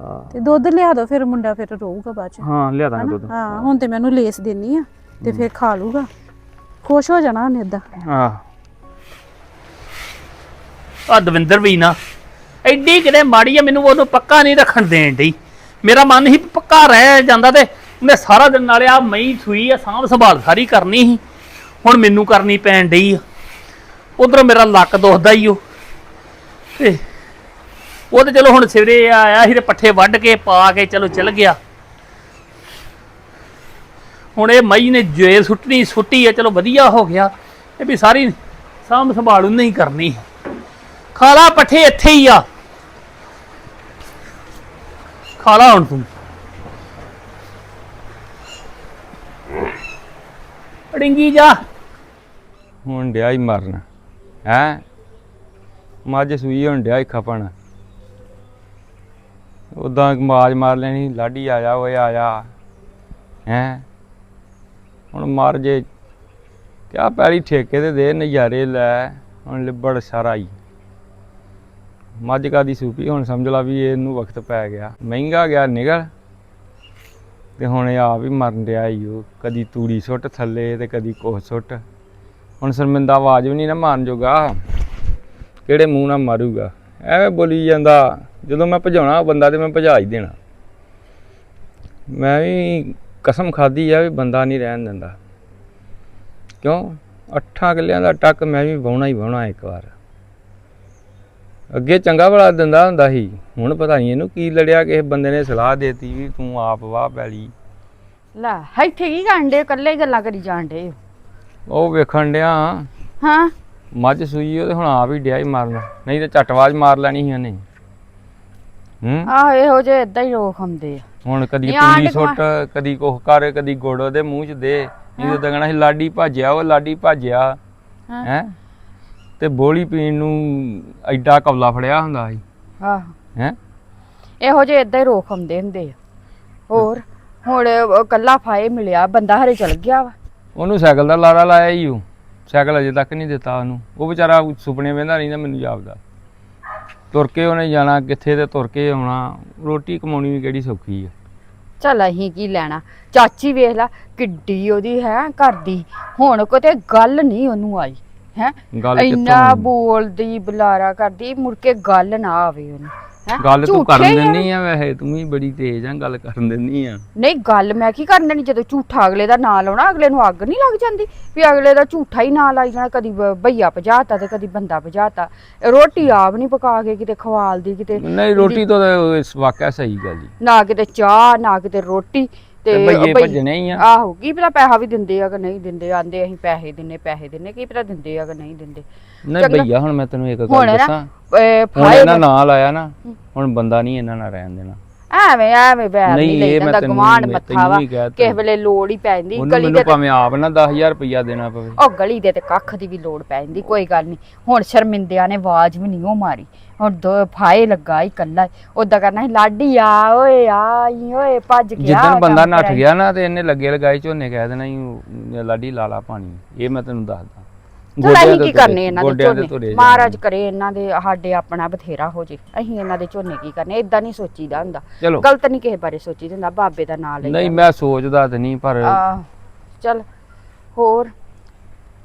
ਹਾਂ। ਤੇ ਦੁੱਧ ਲਿਆ ਦਿਓ ਫਿਰ ਮੁੰਡਾ ਫਿਰ ਰਹੂਗਾ ਬਾਅਦ ਚ। ਹਾਂ ਲਿਆ ਦਾਂਗੇ? ਦੁੱਧ। ਹਾਂ ਹੁਣ ਤੇ ਮੈਨੂੰ ਲੇਸ ਦੇਣੀ ਆ ਤੇ ਫਿਰ ਖਾ ਲੂਗਾ। ਖੁਸ਼ ਹੋ ਜਾਣਾ ਉਹਨੇ ਏਦਾਂ ਆਹ ਆ ਦਵਿੰਦਰ ਵੀ ਨਾ ਐਡੀ ਕਿਤੇ ਮਾੜੀ ਆ ਮੈਨੂੰ ਉਹਨੂੰ ਪੱਕਾ ਨਹੀਂ ਰੱਖਣ ਦੇਣ ਡਈ। ਮੇਰਾ ਮਨ ਹੀ ਪੱਕਾ ਰਹਿ ਜਾਂਦਾ ਤੇ ਉਹਨੇ ਸਾਰਾ ਦਿਨ ਨਾਲੇ ਆ ਮਈ ਸੂਈ ਆ ਸਾਂਭ ਸੰਭਾਲ ਸਾਰੀ ਕਰਨੀ ਸੀ। ਹੁਣ ਮੈਨੂੰ ਕਰਨੀ ਪੈਣ ਡਈ ਆ। ਉਧਰ ਮੇਰਾ ਲੱਕ ਦੁਖਦਾ ਹੀ ਉਹ ਤੇ ਉਹ ਤੇ ਚਲੋ ਹੁਣ ਸਵੇਰੇ ਆਇਆ ਸੀ ਤੇ ਪੱਠੇ ਵੱਢ ਕੇ ਪਾ ਕੇ ਚਲੋ ਚਲ ਗਿਆ। ਹੁਣ ਇਹ ਮਈ ਨੇ ਜੇ ਸੁੱਟਣੀ, ਸੁੱਟੀ ਆ, ਚਲੋ ਵਧੀਆ ਹੋ ਗਿਆ। ਇਹ ਵੀ ਸਾਰੀ ਸਾਂਭ ਸੰਭਾਲ ਉਹਨੇ ਹੀ ਕਰਨੀ। ਖਾਲਾ ਪੱਠੇ ਇੱਥੇ ਹੀ ਆ। ਖਾਲਾ ਹੁਣ ਤੂੰ। ਅੜਿੰਗੀ ਜਾ। ਹੁਣ ਡਿਆ ਹੀ ਮਰਨ। ਹੈ? ਮੱਝ ਸੂਈ ਹੁਣ ਡਿਆ ਖਪਣ। ਉਦਾਂ ਮਾਜ ਮਾਰ ਲੈਣੀ, ਲਾਡੀ ਆਇਆ, ਓਏ ਆਇਆ। ਹੈ? ਹੁਣ ਮਰ ਜੇ, ਕਿਆ ਪੈਰੀ ਠੇਕੇ ਤੇ ਦੇ ਨਜ਼ਾਰੇ ਲੈ, ਹੁਣ ਲਿਬੜ ਸਾਰਾ ਹੀ ਮੱਝ ਕਾਦੀ ਸੂਪੀ, ਹੁਣ ਸਮਝ ਲਾ ਵੀ ਇਹਨੂੰ ਵਕਤ ਪੈ ਗਿਆ। ਮਹਿੰਗਾ ਗਿਆ ਨਿਗਲ, ਤੇ ਹੁਣ ਇਹ ਆਪ ਹੀ ਮਰਨ ਡਿਆ ਈ ਉਹ ਕਦੀ ਤੂੜੀ ਸੁੱਟ ਥੱਲੇ ਤੇ ਕਦੀ ਕੋਹ ਸੁੱਟ। ਹੁਣ ਸ਼ਰਮਿੰਦਾ ਆਵਾਜ਼ ਵੀ ਨਹੀਂ ਨਾ ਮਾਰਨ ਜੋਗਾ। ਕਿਹੜੇ ਮੂੰਹ ਨਾਲ ਮਾਰੂਗਾ? ਐਵੇਂ ਬੋਲੀ ਜਾਂਦਾ। ਜਦੋਂ ਮੈਂ ਭਜਾਉਣਾ ਉਹ ਬੰਦਾ ਤੇ ਮੈਂ ਭਜਾ ਹੀ ਦੇਣਾ। ਮੈਂ ਵੀ ਕਸਮ ਖਾਦੀ ਆ ਵੀ ਬੰਦਾ ਨਹੀਂ ਰਹਿਣ ਦਿੰਦਾ। ਕਿਉਂ? ਅੱਠਾਂ ਕਿੱਲਿਆਂ ਦਾ ਟੱਕ ਮੈਂ ਵੀ ਵਾਹੁਣਾ ਹੀ ਵਾਹੁਣਾ ਇੱਕ ਵਾਰ। ਅੱਗੇ ਚੰਗਾ ਬੜਾ ਦਿੰਦਾ ਹੁੰਦਾ ਸੀ। ਹੁਣ ਪਤਾ ਨਹੀਂ ਇਹਨੂੰ ਕੀ ਲੜਿਆ ਕਿਸੇ ਬੰਦੇ ਨੇ ਸਲਾਹ ਦੇਤੀ ਵੀ ਤੂੰ ਆਪ ਵਾਹ ਪੈਲੀ। ਲੈ ਇੱਥੇ ਕੀ ਕਰਨ ਡੇ ਇਕੱਲੇ ਹੀ ਗੱਲਾਂ ਕਰੀ ਜਾਣ ਡੇ ਉਹ ਵੇਖਣ ਡਿਆ। ਹਾਂ। ਮੱਝ ਸੂਈ ਉਹ ਤੇ ਹੁਣ ਆਪ ਹੀ ਡਿਆ ਹੀ ਮਾਰਨ। ਨਹੀਂ ਤੇ ਝਟਵਾਜ ਮਾਰ ਲੈਣੀ ਸੀ ਉਹਨੇ। ਹੂੰ? ਆਹ ਇਹੋ ਜੇ ਇਦਾਂ ਹੀ ਰੋਖ ਹੁੰਦੇ ਆ। ਹੁਣ ਕਦੀ ਪੂਰੀ ਸੁੱਟ ਕਦੀ ਕੁਛ ਕਰ ਕਦੀ ਗੁੜ ਉਹਦੇ ਮੂੰਹ 'ਚ ਦੇ। ਇਹ ਤਾਂ ਕਹਣਾ ਸੀ ਲਾਡੀ ਭਾਜਿਆ ਉਹ ਲਾਡੀ ਭਾਜਿਆ। ਹਾਂ। ਹੈ? ਤੇ ਬੋਲੀ ਪੀਣ ਨੂੰ ਐਡਾ ਕਵਲਾ ਫੜਿਆ ਹੁੰਦਾ ਸੀ। ਆਹ। ਹੈ? ਇਹੋ ਜੇ ਇਦਾਂ ਹੀ ਰੋਖ ਹੁੰਦੇ ਹੁੰਦੇ ਆ। ਹੋਰ ਹੁਣ ਉਹ ਕੱਲਾ ਫਾਏ ਮਿਲਿਆ ਬੰਦਾ ਹਰੇ ਚਲ ਗਿਆ ਵਾ। ਉਹਨੂੰ ਸਾਈਕਲ ਦਾ ਲਾਰਾ ਲਾਇਆ ਹੀ ਉਹ ਸਾਈਕਲ ਅਜੇ ਤੱਕ ਨਹੀਂ ਦਿੱਤਾ ਉਹਨੂੰ। ਉਹ ਵਿਚਾਰਾ ਸੁਪਨੇ ਵੇਂਦਾ ਰਹਿੰਦਾ ਮੈਨੂੰ ਜਾਪਦਾ। ਤੁਰ ਕੇ ਉਹਨੇ ਜਾਣਾ ਕਿੱਥੇ ਤੇ ਤੁਰ ਕੇ ਆਉਣਾ ਰੋਟੀ ਕਮਾਉਣੀ ਵੀ ਕਿਹੜੀ ਸੌਖੀ ਆ। ਚੱਲ ਅਸੀਂ ਕੀ ਲੈਣਾ? ਚਾਚੀ ਵੇਖ ਲੈ ਕਿੱਡੀ ਉਹਦੀ ਹੈ ਕਰਦੀ। ਹੁਣ ਕੋਤੇ ਗੱਲ ਨਹੀਂ ਉਹਨੂੰ ਆਈ ਹੈ? ਗੱਲ ਇੰਨਾ? ਬੋਲਦੀ ਬੁਲਾਰਾ ਕਰਦੀ ਮੁੜ ਕੇ ਗੱਲ ਨਾ ਆਵੇ ਉਹਨੂੰ। ਹੈਂ? ਗੱਲ ਤੂੰ ਝੂਠੇ ਕਰਨ ਹੀ ਆ। ਵੈਸੇ ਤੂੰ ਵੀ ਬੜੀ ਤੇਜ਼ ਆ ਗੱਲ ਕਰਨ ਦਿੰਦੀ ਆ। ਨਹੀਂ ਗੱਲ ਮੈਂ ਕੀ ਕਰਨੀ ਨਹੀਂ ਜਦੋਂ ਝੂਠਾ ਅਗਲੇ ਦਾ ਨਾਂ ਲਾਉਣਾ ਅਗਲੇ ਨੂੰ ਅੱਗ ਨਹੀਂ ਲੱਗ ਜਾਂਦੀ? ਵੀ ਅਗਲੇ ਦਾ ਝੂਠਾ ਹੀ ਨਾਂ ਲਾਈ ਜਾਣਾ ਕਦੀ ਬ- ਭਈਆ ਭਜਾਤਾ ਤੇ ਕਦੀ ਬੰਦਾ ਭਜਾਤਾ। ਰੋਟੀ ਆਪ ਨਹੀਂ ਪਕਾ ਕੇ ਕਿਤੇ ਖਵਾਲਦੀ ਕਿਤੇ ਨਹੀਂ ਰੋਟੀ ਤੋਂ ਇਸ ਵਾਕਿਆ ਸਹੀ ਗੱਲ ਹੀ ਨਾ ਕਿਤੇ ਚਾਹ ਨਾ ਕਿਤੇ ਰੋਟੀ। ਤੇ ਭਈਏ ਭਈ- ਭੱਜਣੇ ਹੀ ਆ। ਆਹੋ ਕੀ ਪਤਾ ਪੈਸਾ ਵੀ ਦਿੰਦੇ ਆ ਕਿ ਨਹੀਂ ਦਿੰਦੇ? ਆਂਦੇ ਅਸੀਂ ਪੈਸੇ ਦਿੰਨੇ ਪੈਸੇ ਦਿੰਨੇ ਕੀ ਪਤਾ ਦਿੰਦੇ ਆ ਕਿ ਨਹੀਂ ਦਿੰਦੇ? ਨਹੀਂ ਚੰਗਾ। ਭਈਆ ਹੁਣ ਮੈਂ ਤੈਨੂੰ ਇੱਕ ਹੁਣ ਗੱਲ ਨਾ ਦੱਸਾਂ। ਇਹ ਹੁਣ ਫਾਇਲ ਇਹਨਾਂ ਨਾਂ। ਲਾਇਆ ਨਾ ਹੁਣ ਬੰਦਾ ਨਹੀਂ ਇਹਨਾਂ ਨਾਲ ਰਹਿਣ ਦੇਣਾ। ਐਵੇਂ ਐਵੇਂ ਬੈਰ ਨਹੀਂ, ਨਹੀਂ ਇਹ ਮੈਂ ਤੈਨੂੰ- ਮੱਥਾ ਤੈਨੂੰ ਵਾ। ਵੀ ਕਹਿ ਤਾ। ਕਿਸੇ ਵੇਲੇ ਲੋੜ ਹੀ ਪੈ ਜਾਂਦੀ ਉਹਨੂੰ ਗਲੀ ਮੈਨੂੰ ਦੇ ਭਾਵੇਂ ਆਪ ਨਾ 10000 ਰੁਪਇਆ ਦੇਣਾ ਪਵੇ। ਉਹ ਗਲੀ ਦੇ ਤੇ ਕੱਖ ਦੀ ਵੀ ਲੋੜ ਪੈ ਜਾਂਦੀ ਕੋਈ ਗੱਲ ਨਹੀਂ। ਹੁਣ ਸ਼ਰਮਿੰਦਿਆਂ ਨੇ ਆਵਾਜ਼ ਵੀ ਨਹੀਂ ਉਹ ਮਾਰੀ। ਹੁਣ ਦੋ ਫਾਏ ਲੱਗਾ ਹੀ ਕੱਲਾ ਉਦਾਂ ਕਰਨਾ ਸੀ ਲਾਡੀ ਆ ਓਏ ਆਈ ਓਏ ਭੱਜ ਗਿਆ ਜਿੱਦਣ ਬੰਦਾ ਨੱਠ। ਗਿਆ ਨਾ ਤੇ ਇਹਨੇ ਲੱਗੇ ਲਗਾਏ ਝੋਨੇ ਕਹਿ ਦੇਣਾ ਹੀ ਲਾਡੀ ਲਾਲਾ ਪਾਣੀ। ਇਹ ਮੈਂ ਤੈਨੂੰ ਦੱਸਦਾ। ਚਲ ਅਸੀਂ ਕੀ ਕਰਨੇ ਇਹਨਾਂ ਦੇ ਝੋਨੇ? ਮਹਾਰਾਜ ਕਰੇ ਇਹਨਾਂ ਦੇ ਸਾਡੇ ਆਪਣਾ ਬਥੇਰਾ ਹੋ ਜੇ। ਅਸੀਂ ਇਹਨਾਂ ਦੇ ਝੋਨੇ ਕੀ ਕਰਨੇ? ਇਦਾਂ ਨਹੀਂ ਸੋਚੀਦਾ ਹੁੰਦਾ। ਗਲਤ ਨਹੀਂ ਕਿਸੇ ਬਾਰੇ ਸੋਚੀਦਾ ਹੁੰਦਾ ਬਾਬੇ ਦਾ ਨਾਮ ਲਈ ਨਹੀਂ ਮੈਂ ਸੋਚਦਾ ਤੇ ਨਹੀਂ ਪਰ ਚਲ ਹੋਰ?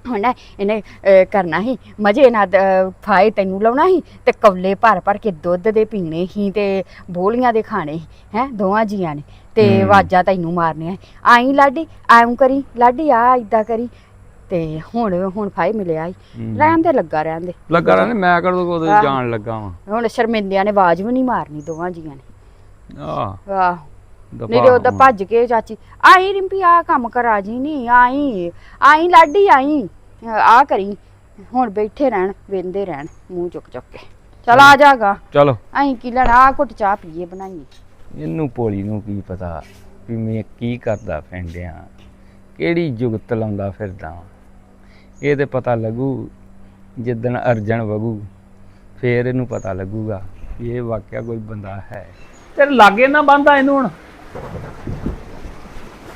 ਹੁਣ ਇਹਨੇ ਅਹ, ਕਰਨਾ ਸੀ ਮਜੇ ਨਾਲ ਅਹ, ਫਾਏ ਤੈਨੂੰ ਲਾਉਣਾ ਸੀ ਤੇ ਕੌਲੇ ਭਰ ਭਰ ਕੇ ਦੁੱਧ ਦੇ ਪੀਣੇ ਸੀ ਤੇ ਬੋਲੀਆਂ ਦੇ ਖਾਣੇ ਹੈ ਦੋਵਾਂ ਜੀਆਂ ਨੇ ਤੇ ਹਮ। ਆਵਾਜ਼ਾਂ ਤੈਨੂੰ ਮਾਰਨੀਆਂ ਸੀ। ਆਈ ਲਾਡੀ ਆਉਂ ਕਰੀ ਲਾਡੀ ਆ ਇਦਾਂ ਕਰੀ ਤੇ ਹੁਣ ਹੁਣ ਫਾਏ ਮਿਲਿਆ ਹਮ। ਰਹਿਣ ਦੇ ਲੱਗਾ ਰਹਿਣ ਦੇ ਲੱਗਾ ਰਹਿੰਦੇ ਮੈਂ ਕਦੋਂ ਆਹ। ਜਾਣ ਲੱਗਾ ਵਾਂ ਹੁਣ ਸ਼ਰਮਿੰਦਿਆਂ ਨੇ ਆਵਾਜ਼ ਵੀ ਨਹੀਂ ਮਾਰਨੀ ਦੋਵਾਂ ਜੀਆਂ ਨੇ ਆਹ ਆਹ ਦਫ਼ਾ ਨਹੀਂ ਤੇ ਉਹਦਾ ਹੋ। ਭੱਜ ਕੇ ਚਾਚੀ ਆਈ ਰਿੰਪੀ ਆ ਕੰਮ ਕਰਾ ਜੀ ਨਹੀਂ ਆਈ ਆਈ ਲਾਡੀ ਆਈ ਆ ਕਰੀ ਹੁਣ ਬੈਠੇ ਰਹਿਣ ਵੇਂਦੇ ਰਹਿਣ ਮੂੰਹ ਚੁੱਕ ਚੁੱਕ ਕੇ। ਚਲ ਆ ਜਾਗਾ। ਚਲੋ। ਆਈ ਕੀ ਲੈਣਾ ਆ ਘੁੱਟ ਚਾਹ ਪੀਏ ਬਣਾਈਏ। ਇਹਨੂੰ ਭੋਲੀ ਨੂੰ ਕੀ ਪਤਾ ਵੀ ਮੈਂ ਕੀ ਕਰਦਾ ਫਿਰਦਿਆਂ ਕਿਹੜੀ ਜੁਗਤ ਲਾਉਂਦਾ ਫਿਰਦਾ। ਇਹ ਤੇ ਪਤਾ ਲੱਗੂ ਜਿੱਦਣ ਅਰਜਨ ਵਗੂ ਫੇਰ ਇਹਨੂੰ ਪਤਾ ਲੱਗੂਗਾ ਵੀ ਇਹ ਵਾਕਿਆ ਕੋਈ ਬੰਦਾ ਹੈ। ਤੇਰੇ ਲਾਗੇ ਨਾ ਬੰਦਾ ਇਹਨੂੰ ਹੁਣ।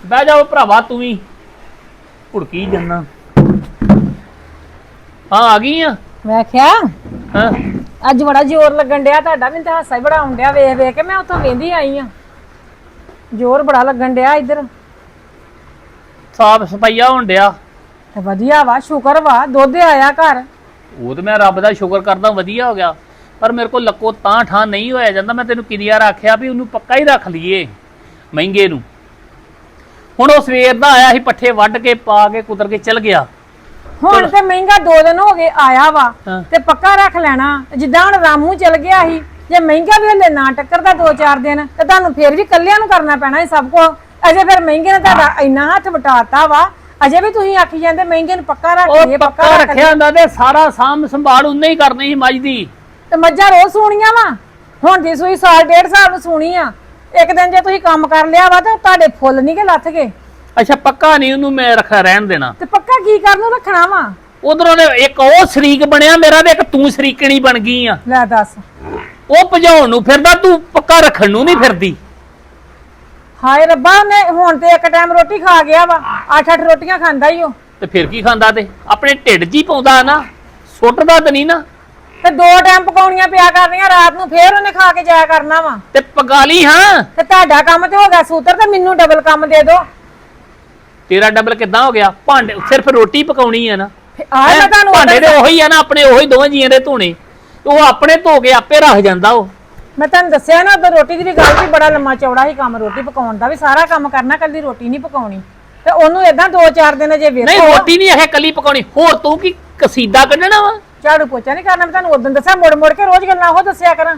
ਬਹਿ ਜਾਓ ਭਰਾਵਾ ਤੂੰ ਵੀ। ਭੁੜਕੀ ਜੰਨਾ। ਹਾਂ ਆ ਗਈ ਆ? ਮੈਂ ਕਿਹਾ ਹਾਂ। ਅੱਜ ਬੜਾ ਜ਼ੋਰ ਲੱਗਣ ਡਿਆ ਤੁਹਾਡਾ ਮੈਨੂੰ ਤਾਂ ਹਾਸਾ ਹੀ ਬੜਾ ਆਉਣ ਡਿਆ ਵੇਖ ਵੇਖ ਕੇ ਮੈਂ ਉੱਥੋਂ ਵੇਂਦੀ ਆਈ ਆ। ਜ਼ੋਰ ਬੜਾ ਲੱਗਣ ਡਿਆ ਇੱਧਰ। ਸਾਫ਼ ਸਫਾਈਆ ਹੋਣ ਡਿਆ। ਤੇ ਵਧੀਆ ਵਾ ਸ਼ੁਕਰ ਵਾ ਦੁੱਧ ਆਇਆ ਘਰ। ਉਹ ਤੇ ਮੈਂ ਰੱਬ ਦਾ ਸ਼ੁਕਰ ਕਰਦਾ ਵਧੀਆ ਹੋ ਗਿਆ। ਪਰ ਮੇਰੇ ਕੋਲ ਲੱਕੋ ਤਾਂ ਠਾਂ ਨਹੀਂ ਹੋਇਆ ਜਾਂਦਾ ਮੈਂ ਤੈਨੂੰ ਕਿੰਨੀ ਵਾਰ ਆਖਿਆ ਵੀ ਉਹਨੂੰ ਪੱਕਾ ਹੀ ਰੱਖ ਲਈਏ ਮਹਿੰਗੇ ਨੂੰ। ਹੁਣ ਉਹ ਸਵੇਰ ਦਾ ਆਇਆ ਸੀ ਪੱਠੇ ਵੱਢ ਕੇ ਪਾ ਕੇ ਕੁਦਰ ਕੇ ਚਲ ਗਿਆ। ਹੁਣ ਤੇ ਮਹਿੰਗਾ 2 ਦਿਨ ਹੋ ਗਏ ਆਇਆ ਵਾ ਹਾਂ। ਤੇ ਪੱਕਾ ਰੱਖ ਲੈਣਾ। ਜਿੱਦਾਂ ਹੁਣ ਰਾਮੂ ਚਲ ਗਿਆ ਸੀ ਜੇ ਮਹਿੰਗਾ ਵੀ ਹਲੇ ਨਾ ਟੱਕਰਦਾ 2-4 ਦਿਨ ਤੇ ਤੁਹਾਨੂੰ ਫੇਰ ਵੀ ਕੱਲਿਆਂ ਨੂੰ ਕਰਨਾ ਪੈਣਾ ਇਹ ਸਭ ਕੁਝ ਅਜੇ ਫਿਰ ਮਹਿੰਗੇ ਨੇ ਤੁਹਾਡਾ ਇੰਨਾ ਹੱਥ ਵਟਾਤਾ ਵਾ ਅਜੇ ਵੀ ਤੁਸੀਂ ਆਖੀ ਜਾਂਦੇ ਮਹਿੰਗੇ ਨੂੰ ਪੱਕਾ ਰੱਖ ਲਈਏ ਉਹ ਪੱਕਾ ਰੱਖ ਰੱਖਿਆ ਹੁੰਦਾ ਤੇ ਸਾਰਾ ਸਾਂਭ ਸੰਭਾਲ ਉਹਨੇ ਹੀ ਕਰਨੀ ਸੀ ਮੱਝ ਦੀ। ਤੇ ਮੱਝਾਂ ਰੋਜ਼ ਸੂਣੀਆਂ ਵਾ। ਹੁਣ ਦੀ ਸੂਈ ਸਾਲ ਡੇਢ ਸਾਲ ਨੂੰ ਸੂਣੀ ਆ। ਇੱਕ ਦਿਨ ਜੇ ਤੁਸੀਂ ਕੰਮ ਕਰ ਲਿਆ ਵਾ ਤਾਂ ਤੁਹਾਡੇ ਫੁੱਲ ਨਹੀਂ ਗੇ ਲੱਥ ਗਏ। ਅੱਛਾ ਪੱਕਾ ਨਹੀਂ ਉਹਨੂੰ ਮੈਂ ਰੱਖਾ ਰਹਿਣ ਦੇਣਾ। ਤੇ ਪੱਕਾ ਕੀ ਕਰਨ ਨੂੰ ਰੱਖਣਾ ਵਾ? ਉਧਰੋਂ ਨੇ ਇੱਕ ਉਹ ਸ਼ਰੀਕ ਬਣਿਆ ਮੇਰਾ ਤੇ ਇੱਕ ਤੂੰ ਸ਼ਰੀਕਣੀ ਬਣ ਗਈ ਆ। ਲੈ ਦੱਸ। ਉਹ ਭਜਾਉਣ ਨੂੰ ਫਿਰਦਾ ਤੂੰ ਪੱਕਾ ਰੱਖਣ ਨੂੰ ਨਹੀਂ ਫਿਰਦੀ। ਹਾਏ ਰੱਬਾ ਨੇ ਹੁਣ ਤੇ ਇੱਕ ਟਾਈਮ ਰੋਟੀ ਖਾ ਗਿਆ ਵਾ। ਅੱਠ ਅੱਠ ਰੋਟੀਆਂ ਖਾਂਦਾ ਹੀ ਉਹ। ਤੇ ਫਿਰ ਕੀ ਖਾਂਦਾ ਤੇ? ਆਪਣੇ ਢਿੱਡ 'ਚ ਹੀ ਪਾਉਂਦਾ ਨਾ। ਸੁੱਟਦਾ ਤੇ ਨਹੀਂ ਨਾ। ਤੇ ਦੋ ਟਾਈਮ ਪਕਾਉਣੀਆਂ ਪਿਆ ਕਰਨੀਆਂ ਰਾਤ ਨੂੰ ਫੇਰ ਉਹਨੇ ਖਾ ਕੇ ਜਾਇਆ ਕਰਨਾ ਵਾ। ਤੇ ਪਕਾ ਲਈ ਹਾਂ। ਤੇ ਤੁਹਾਡਾ ਕੰਮ ਤੇ ਹੋ ਗਿਆ ਸੂਤਰ ਤੇ ਮੈਨੂੰ ਡਬਲ ਕੰਮ ਦੇ ਦਿਓ। ਤੇਰਾ ਡਬਲ ਕਿੱਦਾਂ ਹੋ ਗਿਆ? ਭਾਂਡੇ ਸਿਰਫ ਰੋਟੀ ਪਕਾਉਣੀ ਆ ਨਾ। ਆ ਮੈਂ ਤੁਹਾਨੂੰ ਭਾਂਡੇ ਦੇ ਉਹੀ ਆ ਨਾ ਆਪਣੇ ਉਹੀ ਦੋਵੇਂ ਜੀਆਂ ਦੇ ਧੋਣੇ। ਉਹ ਆਪਣੇ ਧੋ ਕੇ ਆਪੇ ਰੱਖ ਜਾਂਦਾ ਉਹ। ਮੈਂ ਤੁਹਾਨੂੰ ਦੱਸਿਆ ਨਾ ਉਦੋਂ ਰੋਟੀ ਦੀ ਵੀ ਗੱਲ ਸੀ ਬੜਾ ਲੰਮਾ ਚੌੜਾ ਹੀ ਕੰਮ ਰੋਟੀ ਪਕਾਉਣ ਦਾ ਵੀ ਸਾਰਾ ਕੰਮ ਕਰਨਾ ਕੱਲੀ ਰੋਟੀ ਨਹੀਂ ਪਕਾਉਣੀ। ਤੇ ਉਹਨੂੰ ਇਦਾਂ ਦੋ ਚਾਰ ਦਿਨ ਜੇ ਨਹੀਂ ਵੇਖੋ ਰੋਟੀ ਨਹੀਂ ਇਹ ਕੱਲੀ ਪਕਾਉਣੀ। ਹੋਰ ਤੂੰ ਕੀ ਕਸੀਦਾ ਕੱਢਣਾ ਵਾ? ਝਾੜੂ ਪੋਚਾ ਨਹੀਂ ਕਰਨਾ ਮੈਂ ਤੁਹਾਨੂੰ ਉਦੋਂ ਦੱਸਿਆ ਮੁੜ ਮੁੜ ਕੇ ਰੋਜ਼ ਗੱਲਾਂ ਉਹ ਦੱਸਿਆ ਕਰਾਂ।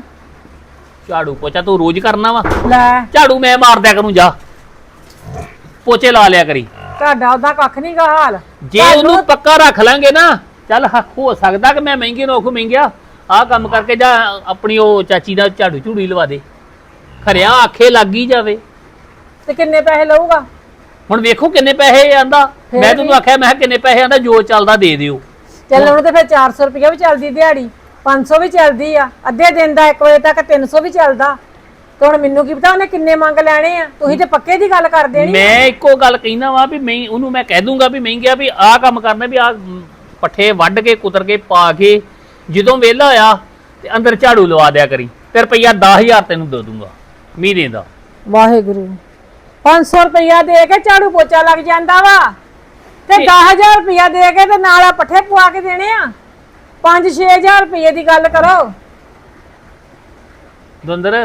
ਝਾੜੂ ਪੋਚਾ ਤੂੰ ਰੋਜ਼ ਕਰਨਾ ਵਾ? ਲੈ। ਝਾੜੂ ਮੈਂ ਮਾਰ ਦਿਆ ਕਰੂੰ ਜਾ। ਪੋਚੇ ਲਾ ਲਿਆ ਕਰੀ। ਤੁਹਾਡਾ ਉਹਦਾ ਕੱਖ ਨਹੀਂ ਗਾ ਹਾਲ। ਜੇ ਉਹਨੂੰ ਪੱਕਾ ਰੱਖ ਲਾਂਗੇ ਨਾ ਚੱਲ ਹ- ਹੋ ਸਕਦਾ ਕਿ ਮੈਂ ਮਹਿੰਗੇ ਨੂੰ ਆਖੂ ਮਹਿੰਗਿਆ ਆਹ ਕੰਮ ਕਰਕੇ ਜਾ ਆਪਣੀ ਉਹ ਚਾਚੀ ਦਾ ਝਾੜੂ ਝੂੜੀ ਲਵਾ ਦੇ। ਖਰਿਆ ਆਖੇ ਲੱਗ ਹੀ ਜਾਵੇ। ਤੇ ਕਿੰਨੇ ਪੈਸੇ ਲਊਗਾ? ਹੁਣ ਵੇਖੋ ਕਿੰਨੇ ਪੈਸੇ ਆਂਦਾ। ਫਿਰ ਮੈਂ ਵੀ- ਤੈਨੂੰ ਆਖਿਆ ਮੈਂ ਕਿਹਾ ਕਿੰਨੇ ਪੈਸੇ ਆਂਦਾ ਜੋ ਚੱਲਦਾ ਦੇ ਦਿਓ। ਚੱਲਣ ਨੂੰ ਤੇ ਫਿਰ 400 ਰੁਪਏ ਵੀ ਚੱਲਦੀ ਦਿਹਾੜੀ 500 ਵੀ ਚੱਲਦੀ ਆ ਅੱਧੇ ਦਿਨ ਦਾ 1 ਵਜੇ ਤੱਕ 300 ਵੀ ਚੱਲਦਾ। ਤੇ ਹੁਣ ਮੈਨੂੰ ਕੀ ਪਤਾ ਉਹਨੇ ਕਿੰਨੇ ਮੰਗ ਲੈਣੇ ਆ? ਤੁਸੀਂ ਤੇ ਪੱਕੇ ਦੀ ਗੱਲ ਕਰ ਦੇਣੀ ਮੈਂ ਇੱਕੋ ਗੱਲ ਕਹਿਣਾ ਵਾ ਵੀ ਮੈਂ ਉਹਨੂੰ ਮੈਂ ਕਹਿ ਦੂੰਗਾ ਵੀ ਮਹਿੰਗਿਆ ਵੀ ਆਹ ਕੰਮ ਕਰਨਾ ਵੀ ਆਹ ਪੱਠੇ ਵੱਢ ਕੇ ਕੁਤਰ ਕੇ ਪਾ ਕੇ ਜਦੋਂ ਵਿਹਲਾ ਹੋਇਆ ਤੇ ਅੰਦਰ ਝਾੜੂ ਲਵਾ ਦਿਆ ਕਰੀ ਤੇ ਰੁਪਈਆ 10000 ਤੈਨੂੰ ਦੇ ਦੂੰਗਾ ਮਹੀਨੇ ਦਾ। ਵਾਹਿਗੁਰੂ। 500 ਰੁਪਇਆ ਦੇ ਕੇ ਝਾੜੂ ਪੋਚਾ ਲੱਗ ਜਾਂਦਾ ਵਾ ਤੇ 10000 ਰੁਪਇਆ ਦੇ ਕੇ ਤੇ ਨਾਲ ਆ ਪੱਠੇ ਪਵਾ ਕੇ ਦੇਣੇ ਆ। 5-6000 ਰੁਪਏ ਦੀ ਗੱਲ ਕਰੋ। ਦੁੰਦਰ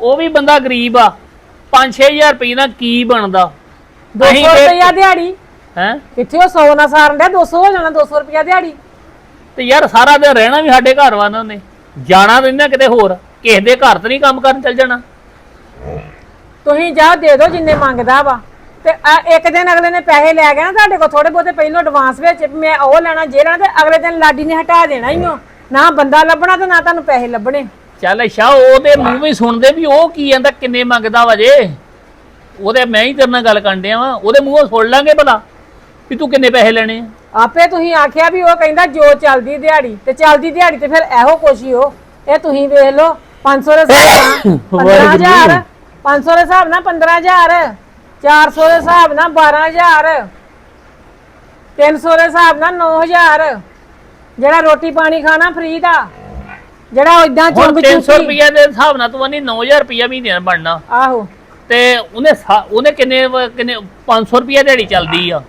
ਉਹ ਵੀ ਬੰਦਾ ਗਰੀਬ ਆ। 5-6000 ਰੁਪਏ ਨਾਲ ਕੀ ਬਣਦਾ? 200 ਰੁਪਇਆ ਦਿਹਾੜੀ। ਹੈ? ਕਿੱਥੇ ਉਹ 100 ਨਾ ਸਾਰਨ ਡਿਆ 200 ਹੋ ਜਾਣਾ 200 ਰੁਪਇਆ ਦਿਹਾੜੀ। ਤੇ ਯਾਰ ਸਾਰਾ ਦਿਨ ਰਹਿਣਾ ਵੀ ਸਾਡੇ ਘਰ ਵਾ ਨੇ। ਜਾਣਾ ਰਹਿੰਦਾ ਕਿਤੇ ਹੋਰ। ਕਿਸੇ ਦੇ ਘਰ ਤੇ ਨਹੀਂ ਕੰਮ ਕਰਨ ਚੱਲ ਜਾਣਾ। ਤੁਸੀਂ ਜਾ ਦੇ ਦਿਓ ਜਿੰਨੇ ਮੰਗਦਾ ਵਾ। ਤੇ ਆ ਇੱਕ ਦਿਨ ਅਗਲੇ ਨੇ ਪੈਸੇ ਲੈ ਗਏ ਨਾ ਤੁਹਾਡੇ ਕੋਲ ਥੋੜੇ ਬਹੁਤੇ ਪਹਿਲੋਂ ਐਡਵਾਂਸ ਵਿੱਚ ਵੀ ਮੈਂ ਉਹ ਲੈਣਾ ਜੇ ਲੈਣਾ ਤੇ ਅਗਲੇ ਦਿਨ ਲਾਡੀ ਨੇ ਹਟਾ ਦੇਣਾ ਹੀ ਉਹ। ਨਾ ਬੰਦਾ ਲੱਭਣਾ ਤੇ ਨਾ ਤੁਹਾਨੂੰ ਪੈਸੇ ਲੱਭਣੇ। ਚੱਲ ਅੱਛਾ ਉਹਦੇ ਮੂੰਹ ਵੀ ਸੁਣਦੇ ਵੀ ਉਹ ਕੀ ਕਹਿੰਦਾ ਕਿੰਨੇ ਮੰਗਦਾ ਵਾ ਜੇ। ਉਹਦੇ ਮੈਂ ਹੀ ਤੇਰੇ ਨਾਲ ਗੱਲ ਕਰਨ ਡਿਆ ਵਾਂ ਉਹਦੇ ਮੂੰਹੋਂ ਸੁਣ ਲਾਂਗੇ ਭਲਾ ਵੀ ਤੂੰ ਕਿੰਨੇ ਪੈਸੇ ਲੈਣੇ ਆ। ਆਪੇ ਤੁਸੀਂ ਆਖਿਆ ਵੀ ਉਹ ਕਹਿੰਦਾ ਜੋ ਚੱਲਦੀ ਦਿਹਾੜੀ ਤੇ ਚੱਲਦੀ ਦਿਹਾੜੀ ਤੇ ਫਿਰ ਇਹੋ ਕੁਛ ਹੀ ਹੋ। ਇਹ ਤੁਸੀਂ ਵੇਖ ਲਓ 500 ਦੇ ਹਿਸਾਬ ਨਾਲ [coughs] 15000 500 ਦੇ ਹਿਸਾਬ ਨਾਲ 15000 400 ਦੇ ਹਿਸਾਬ ਨਾਲ 12000 300 ਦੇ ਹਿਸਾਬ ਨਾਲ 9000 ਜਿਹੜਾ ਰੋਟੀ ਪਾਣੀ ਖਾਣਾ ਫ੍ਰੀ ਦਾ ਜਿਹੜਾ ਇਦਾਂ ਹੁਣ ਚੁੰਗ 300 ਚੁੰਗੀ ਰੁਪਏ ਦੇ ਹਿਸਾਬ ਨਾਲ ਤੂੰ ਨਹੀਂ 9000 ਰੁਪਏ ਮਹੀਨੇ ਦਾ ਬਣਨਾ। ਆਹੋ। ਤੇ ਉਹਨੇ ਸਾ- ਉਹਨੇ ਕਿੰਨੇ ਵ- ਕਿੰਨੇ 500 ਰੁਪਏ ਦਿਹਾੜੀ ਚੱਲਦੀ ਆ।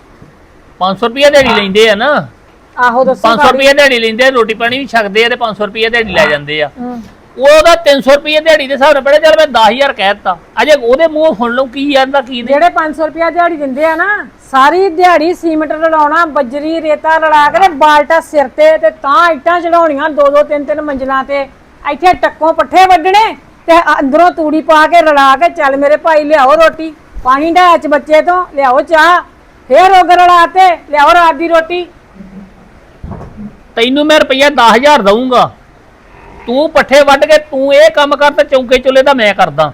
500 ਰੁਪਏ ਦਿਹਾੜੀ ਲੈਂਦੇ ਆ ਨਾ। ਆਹੋ ਦੱਸੋ 500 ਰੁਪਏ ਦਿਹਾੜੀ ਲੈਂਦੇ ਆ ਰੋਟੀ ਪਾਣੀ ਵੀ ਛਕਦੇ ਆ ਤੇ 500 ਰੁਪਏ ਦਿਹਾੜੀ ਲੈ ਜਾਂਦੇ ਆ। ਉਹਦਾ 300 ਰੁਪਏ ਦਿਹਾੜੀ ਦੇ ਹਿਸਾਬ ਨਾਲ ਪੜੇ ਚੱਲ ਮੈਂ 10000 ਕਹਿਤਾ ਅਜੇ ਉਹਦੇ ਮੂੰਹ ਸੁਣ ਲਓ ਕੀ ਆਂਦਾ ਕੀ ਨਹੀਂ? ਜਿਹੜੇ 500 ਰੁਪਿਆ ਦਿਹਾੜੀ ਦਿੰਦੇ ਆ ਨਾ ਸਾਰੀ ਦਿਹਾੜੀ ਸੀਮੈਂਟ ਰਲਾਉਣਾ ਬੱਜਰੀ ਰੇਤਾ ਰਲਾ ਕੇ ਤੇ ਬਾਲਟਾ ਸਿਰ ਤੇ ਤੇ ਤਾਂ ਇੱਟਾਂ ਚੜਾਉਣੀਆਂ ਦੋ ਦੋ ਤਿੰਨ ਤਿੰਨ ਮੰਜ਼ਲਾਂ ਤੇ। ਇੱਥੇ ਟੱਕੋਂ ਪੱਠੇ ਵੱਢਣੇ ਤੇ ਅੰਦਰੋਂ ਤੂੜੀ ਪਾ ਕੇ ਰਲਾ ਕੇ ਚੱਲ ਮੇਰੇ ਭਾਈ ਲਿਆਓ ਰੋਟੀ। ਪਾਣੀ ਢਾਹ ਚ ਬੱਚੇ ਤੋਂ ਲਿਆਓ ਚਾਹ। ਫੇਰ ਉਹ ਰਲਾ ਤੇ ਲਿਆਓ ਰਾਤ ਦੀ ਰੋਟੀ। ਤੈਨੂੰ ਮੈਂ ਰੁਪਈਆ 10000 ਦਊਂਗਾ। ਤੂੰ ਪੱਠੇ ਵੱਢ ਕੇ ਤੂੰ ਇਹ ਕੰਮ ਕਰ ਤੇ ਚੌਂਕੇ ਚੁੱਲੇ ਦਾ ਮੈਂ ਕਰਦਾ।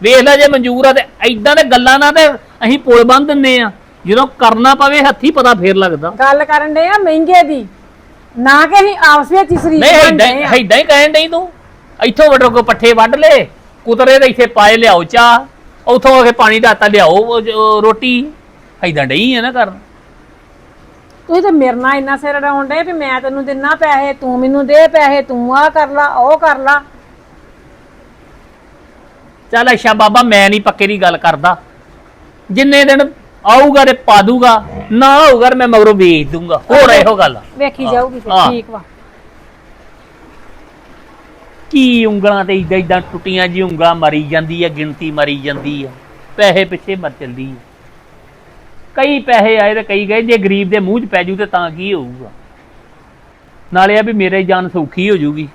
ਵੇਖ ਲੈ ਜੇ ਮਨਜ਼ੂਰ ਆ ਤੇ ਐਦਾਂ ਦੇ ਗੱਲਾਂ ਨਾਲ ਤੇ ਅਸੀਂ ਪੁਲ ਬੰਨ ਦਿੰਨੇ ਆ। ਜਦੋਂ ਕਰਨਾ ਪਵੇ ਹੱਥੀ ਪਤਾ ਫੇਰ ਲੱਗਦਾ। ਗੱਲ ਕਰਨ ਦੇ ਆ ਮਹਿੰਗੇ ਦੀ। ਨਾ ਕਿ ਅਸੀਂ ਆਪਸ ਵਿੱਚ ਹੀ ਸਰੀਰ ਨਹੀਂ ਗਏ ਆ। ਹੀ ਕਹਿਣ ਡਈ ਤੂੰ। ਇੱਥੋਂ ਵੱਡੋ ਕੋ ਪੱਠੇ ਵੱਢ ਲੈ ਕੁਤਰੇ ਦੇ ਇੱਥੇ ਪਾਏ ਲਿਆਓ ਚਾਹ ਉਥੋਂ ਆ ਕੇ ਪਾਣੀ ਦਾ ਆਟਾ ਲਿਆਓ ਰੋਟੀ। ਏਦਾਂ ਡਈ ਆ ਨਾ ਕਰਨ। ਤੁਸੀਂ ਤੇ ਮੇਰੇ ਨਾਲ ਇੰਨਾ ਸਿਰ ਅਡਾਉਣ ਡੇ ਵੀ ਮੈਂ ਤੈਨੂੰ ਦਿੰਨਾ ਪੈਸੇ ਤੂੰ ਮੈਨੂੰ ਦੇ ਪੈਸੇ ਤੂੰ ਆ ਕਰ ਲਾ ਉਹ ਕਰ ਲਾ। ਚੱਲ ਅੱਛਾ ਬਾਬਾ ਮੈਂ ਨਹੀਂ ਪੱਕੇ ਦੀ ਗੱਲ ਕਰਦਾ। ਜਿੰਨੇ ਦਿਨ ਆਊਗਾ ਤੇ ਪਾ ਦੂਗਾ ਨਾ ਆਊਗਾ ਤੇ ਮੈਂ ਮਗਰੋਂ ਵੇਚ ਦੂੰਗਾ। ਹੋਰ ਇਹੋ ਗੱਲ ਆ। ਵੇਖੀ ਜਾਊਗੀ ਫਿਰ ਹਾਂ। ਠੀਕ ਵਾ। ਕੀ ਉਂਗਲਾਂ ਤੇ ਇਦਾਂ ਇਦਾਂ ਟੁੱਟੀਆਂ ਜੀ ਉਂਗਲਾਂ ਮਰੀ ਜਾਂਦੀ ਆ ਗਿਣਤੀ ਮਰੀ ਜਾਂਦੀ ਆ। ਪੈਸੇ ਪਿੱਛੇ ਮਰ ਚੱਲਦੀ ਆ। ਕਈ ਪੈਸੇ ਆਏ ਤੇ ਕਈ ਗਏ, ਜੇ ਗਰੀਬ ਦੇ ਮੂੰਹ 'ਚ ਪੈ ਜੂ ਤੇ ਤਾਂ ਕੀ ਹੋਊਗਾ? ਨਾਲੇ ਆ ਵੀ ਮੇਰੇ ਜਾਨ ਸੌਖੀ ਹੋ ਜੂਗੀ।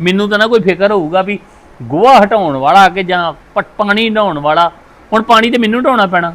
ਮੈਨੂੰ ਤਾਂ ਨਾ ਕੋਈ ਫਿਕਰ ਹੋਊਗਾ ਵੀ ਗੋਹਾ ਹਟਾਉਣ ਵਾਲਾ ਕਿ ਜਾਂ ਪ- ਪਾਣੀ ਨਹਾਉਣ ਵਾਲਾ। ਹੁਣ ਪਾਣੀ ਤੇ ਮੈਨੂੰ ਢਾਉਣਾ ਪੈਣਾ।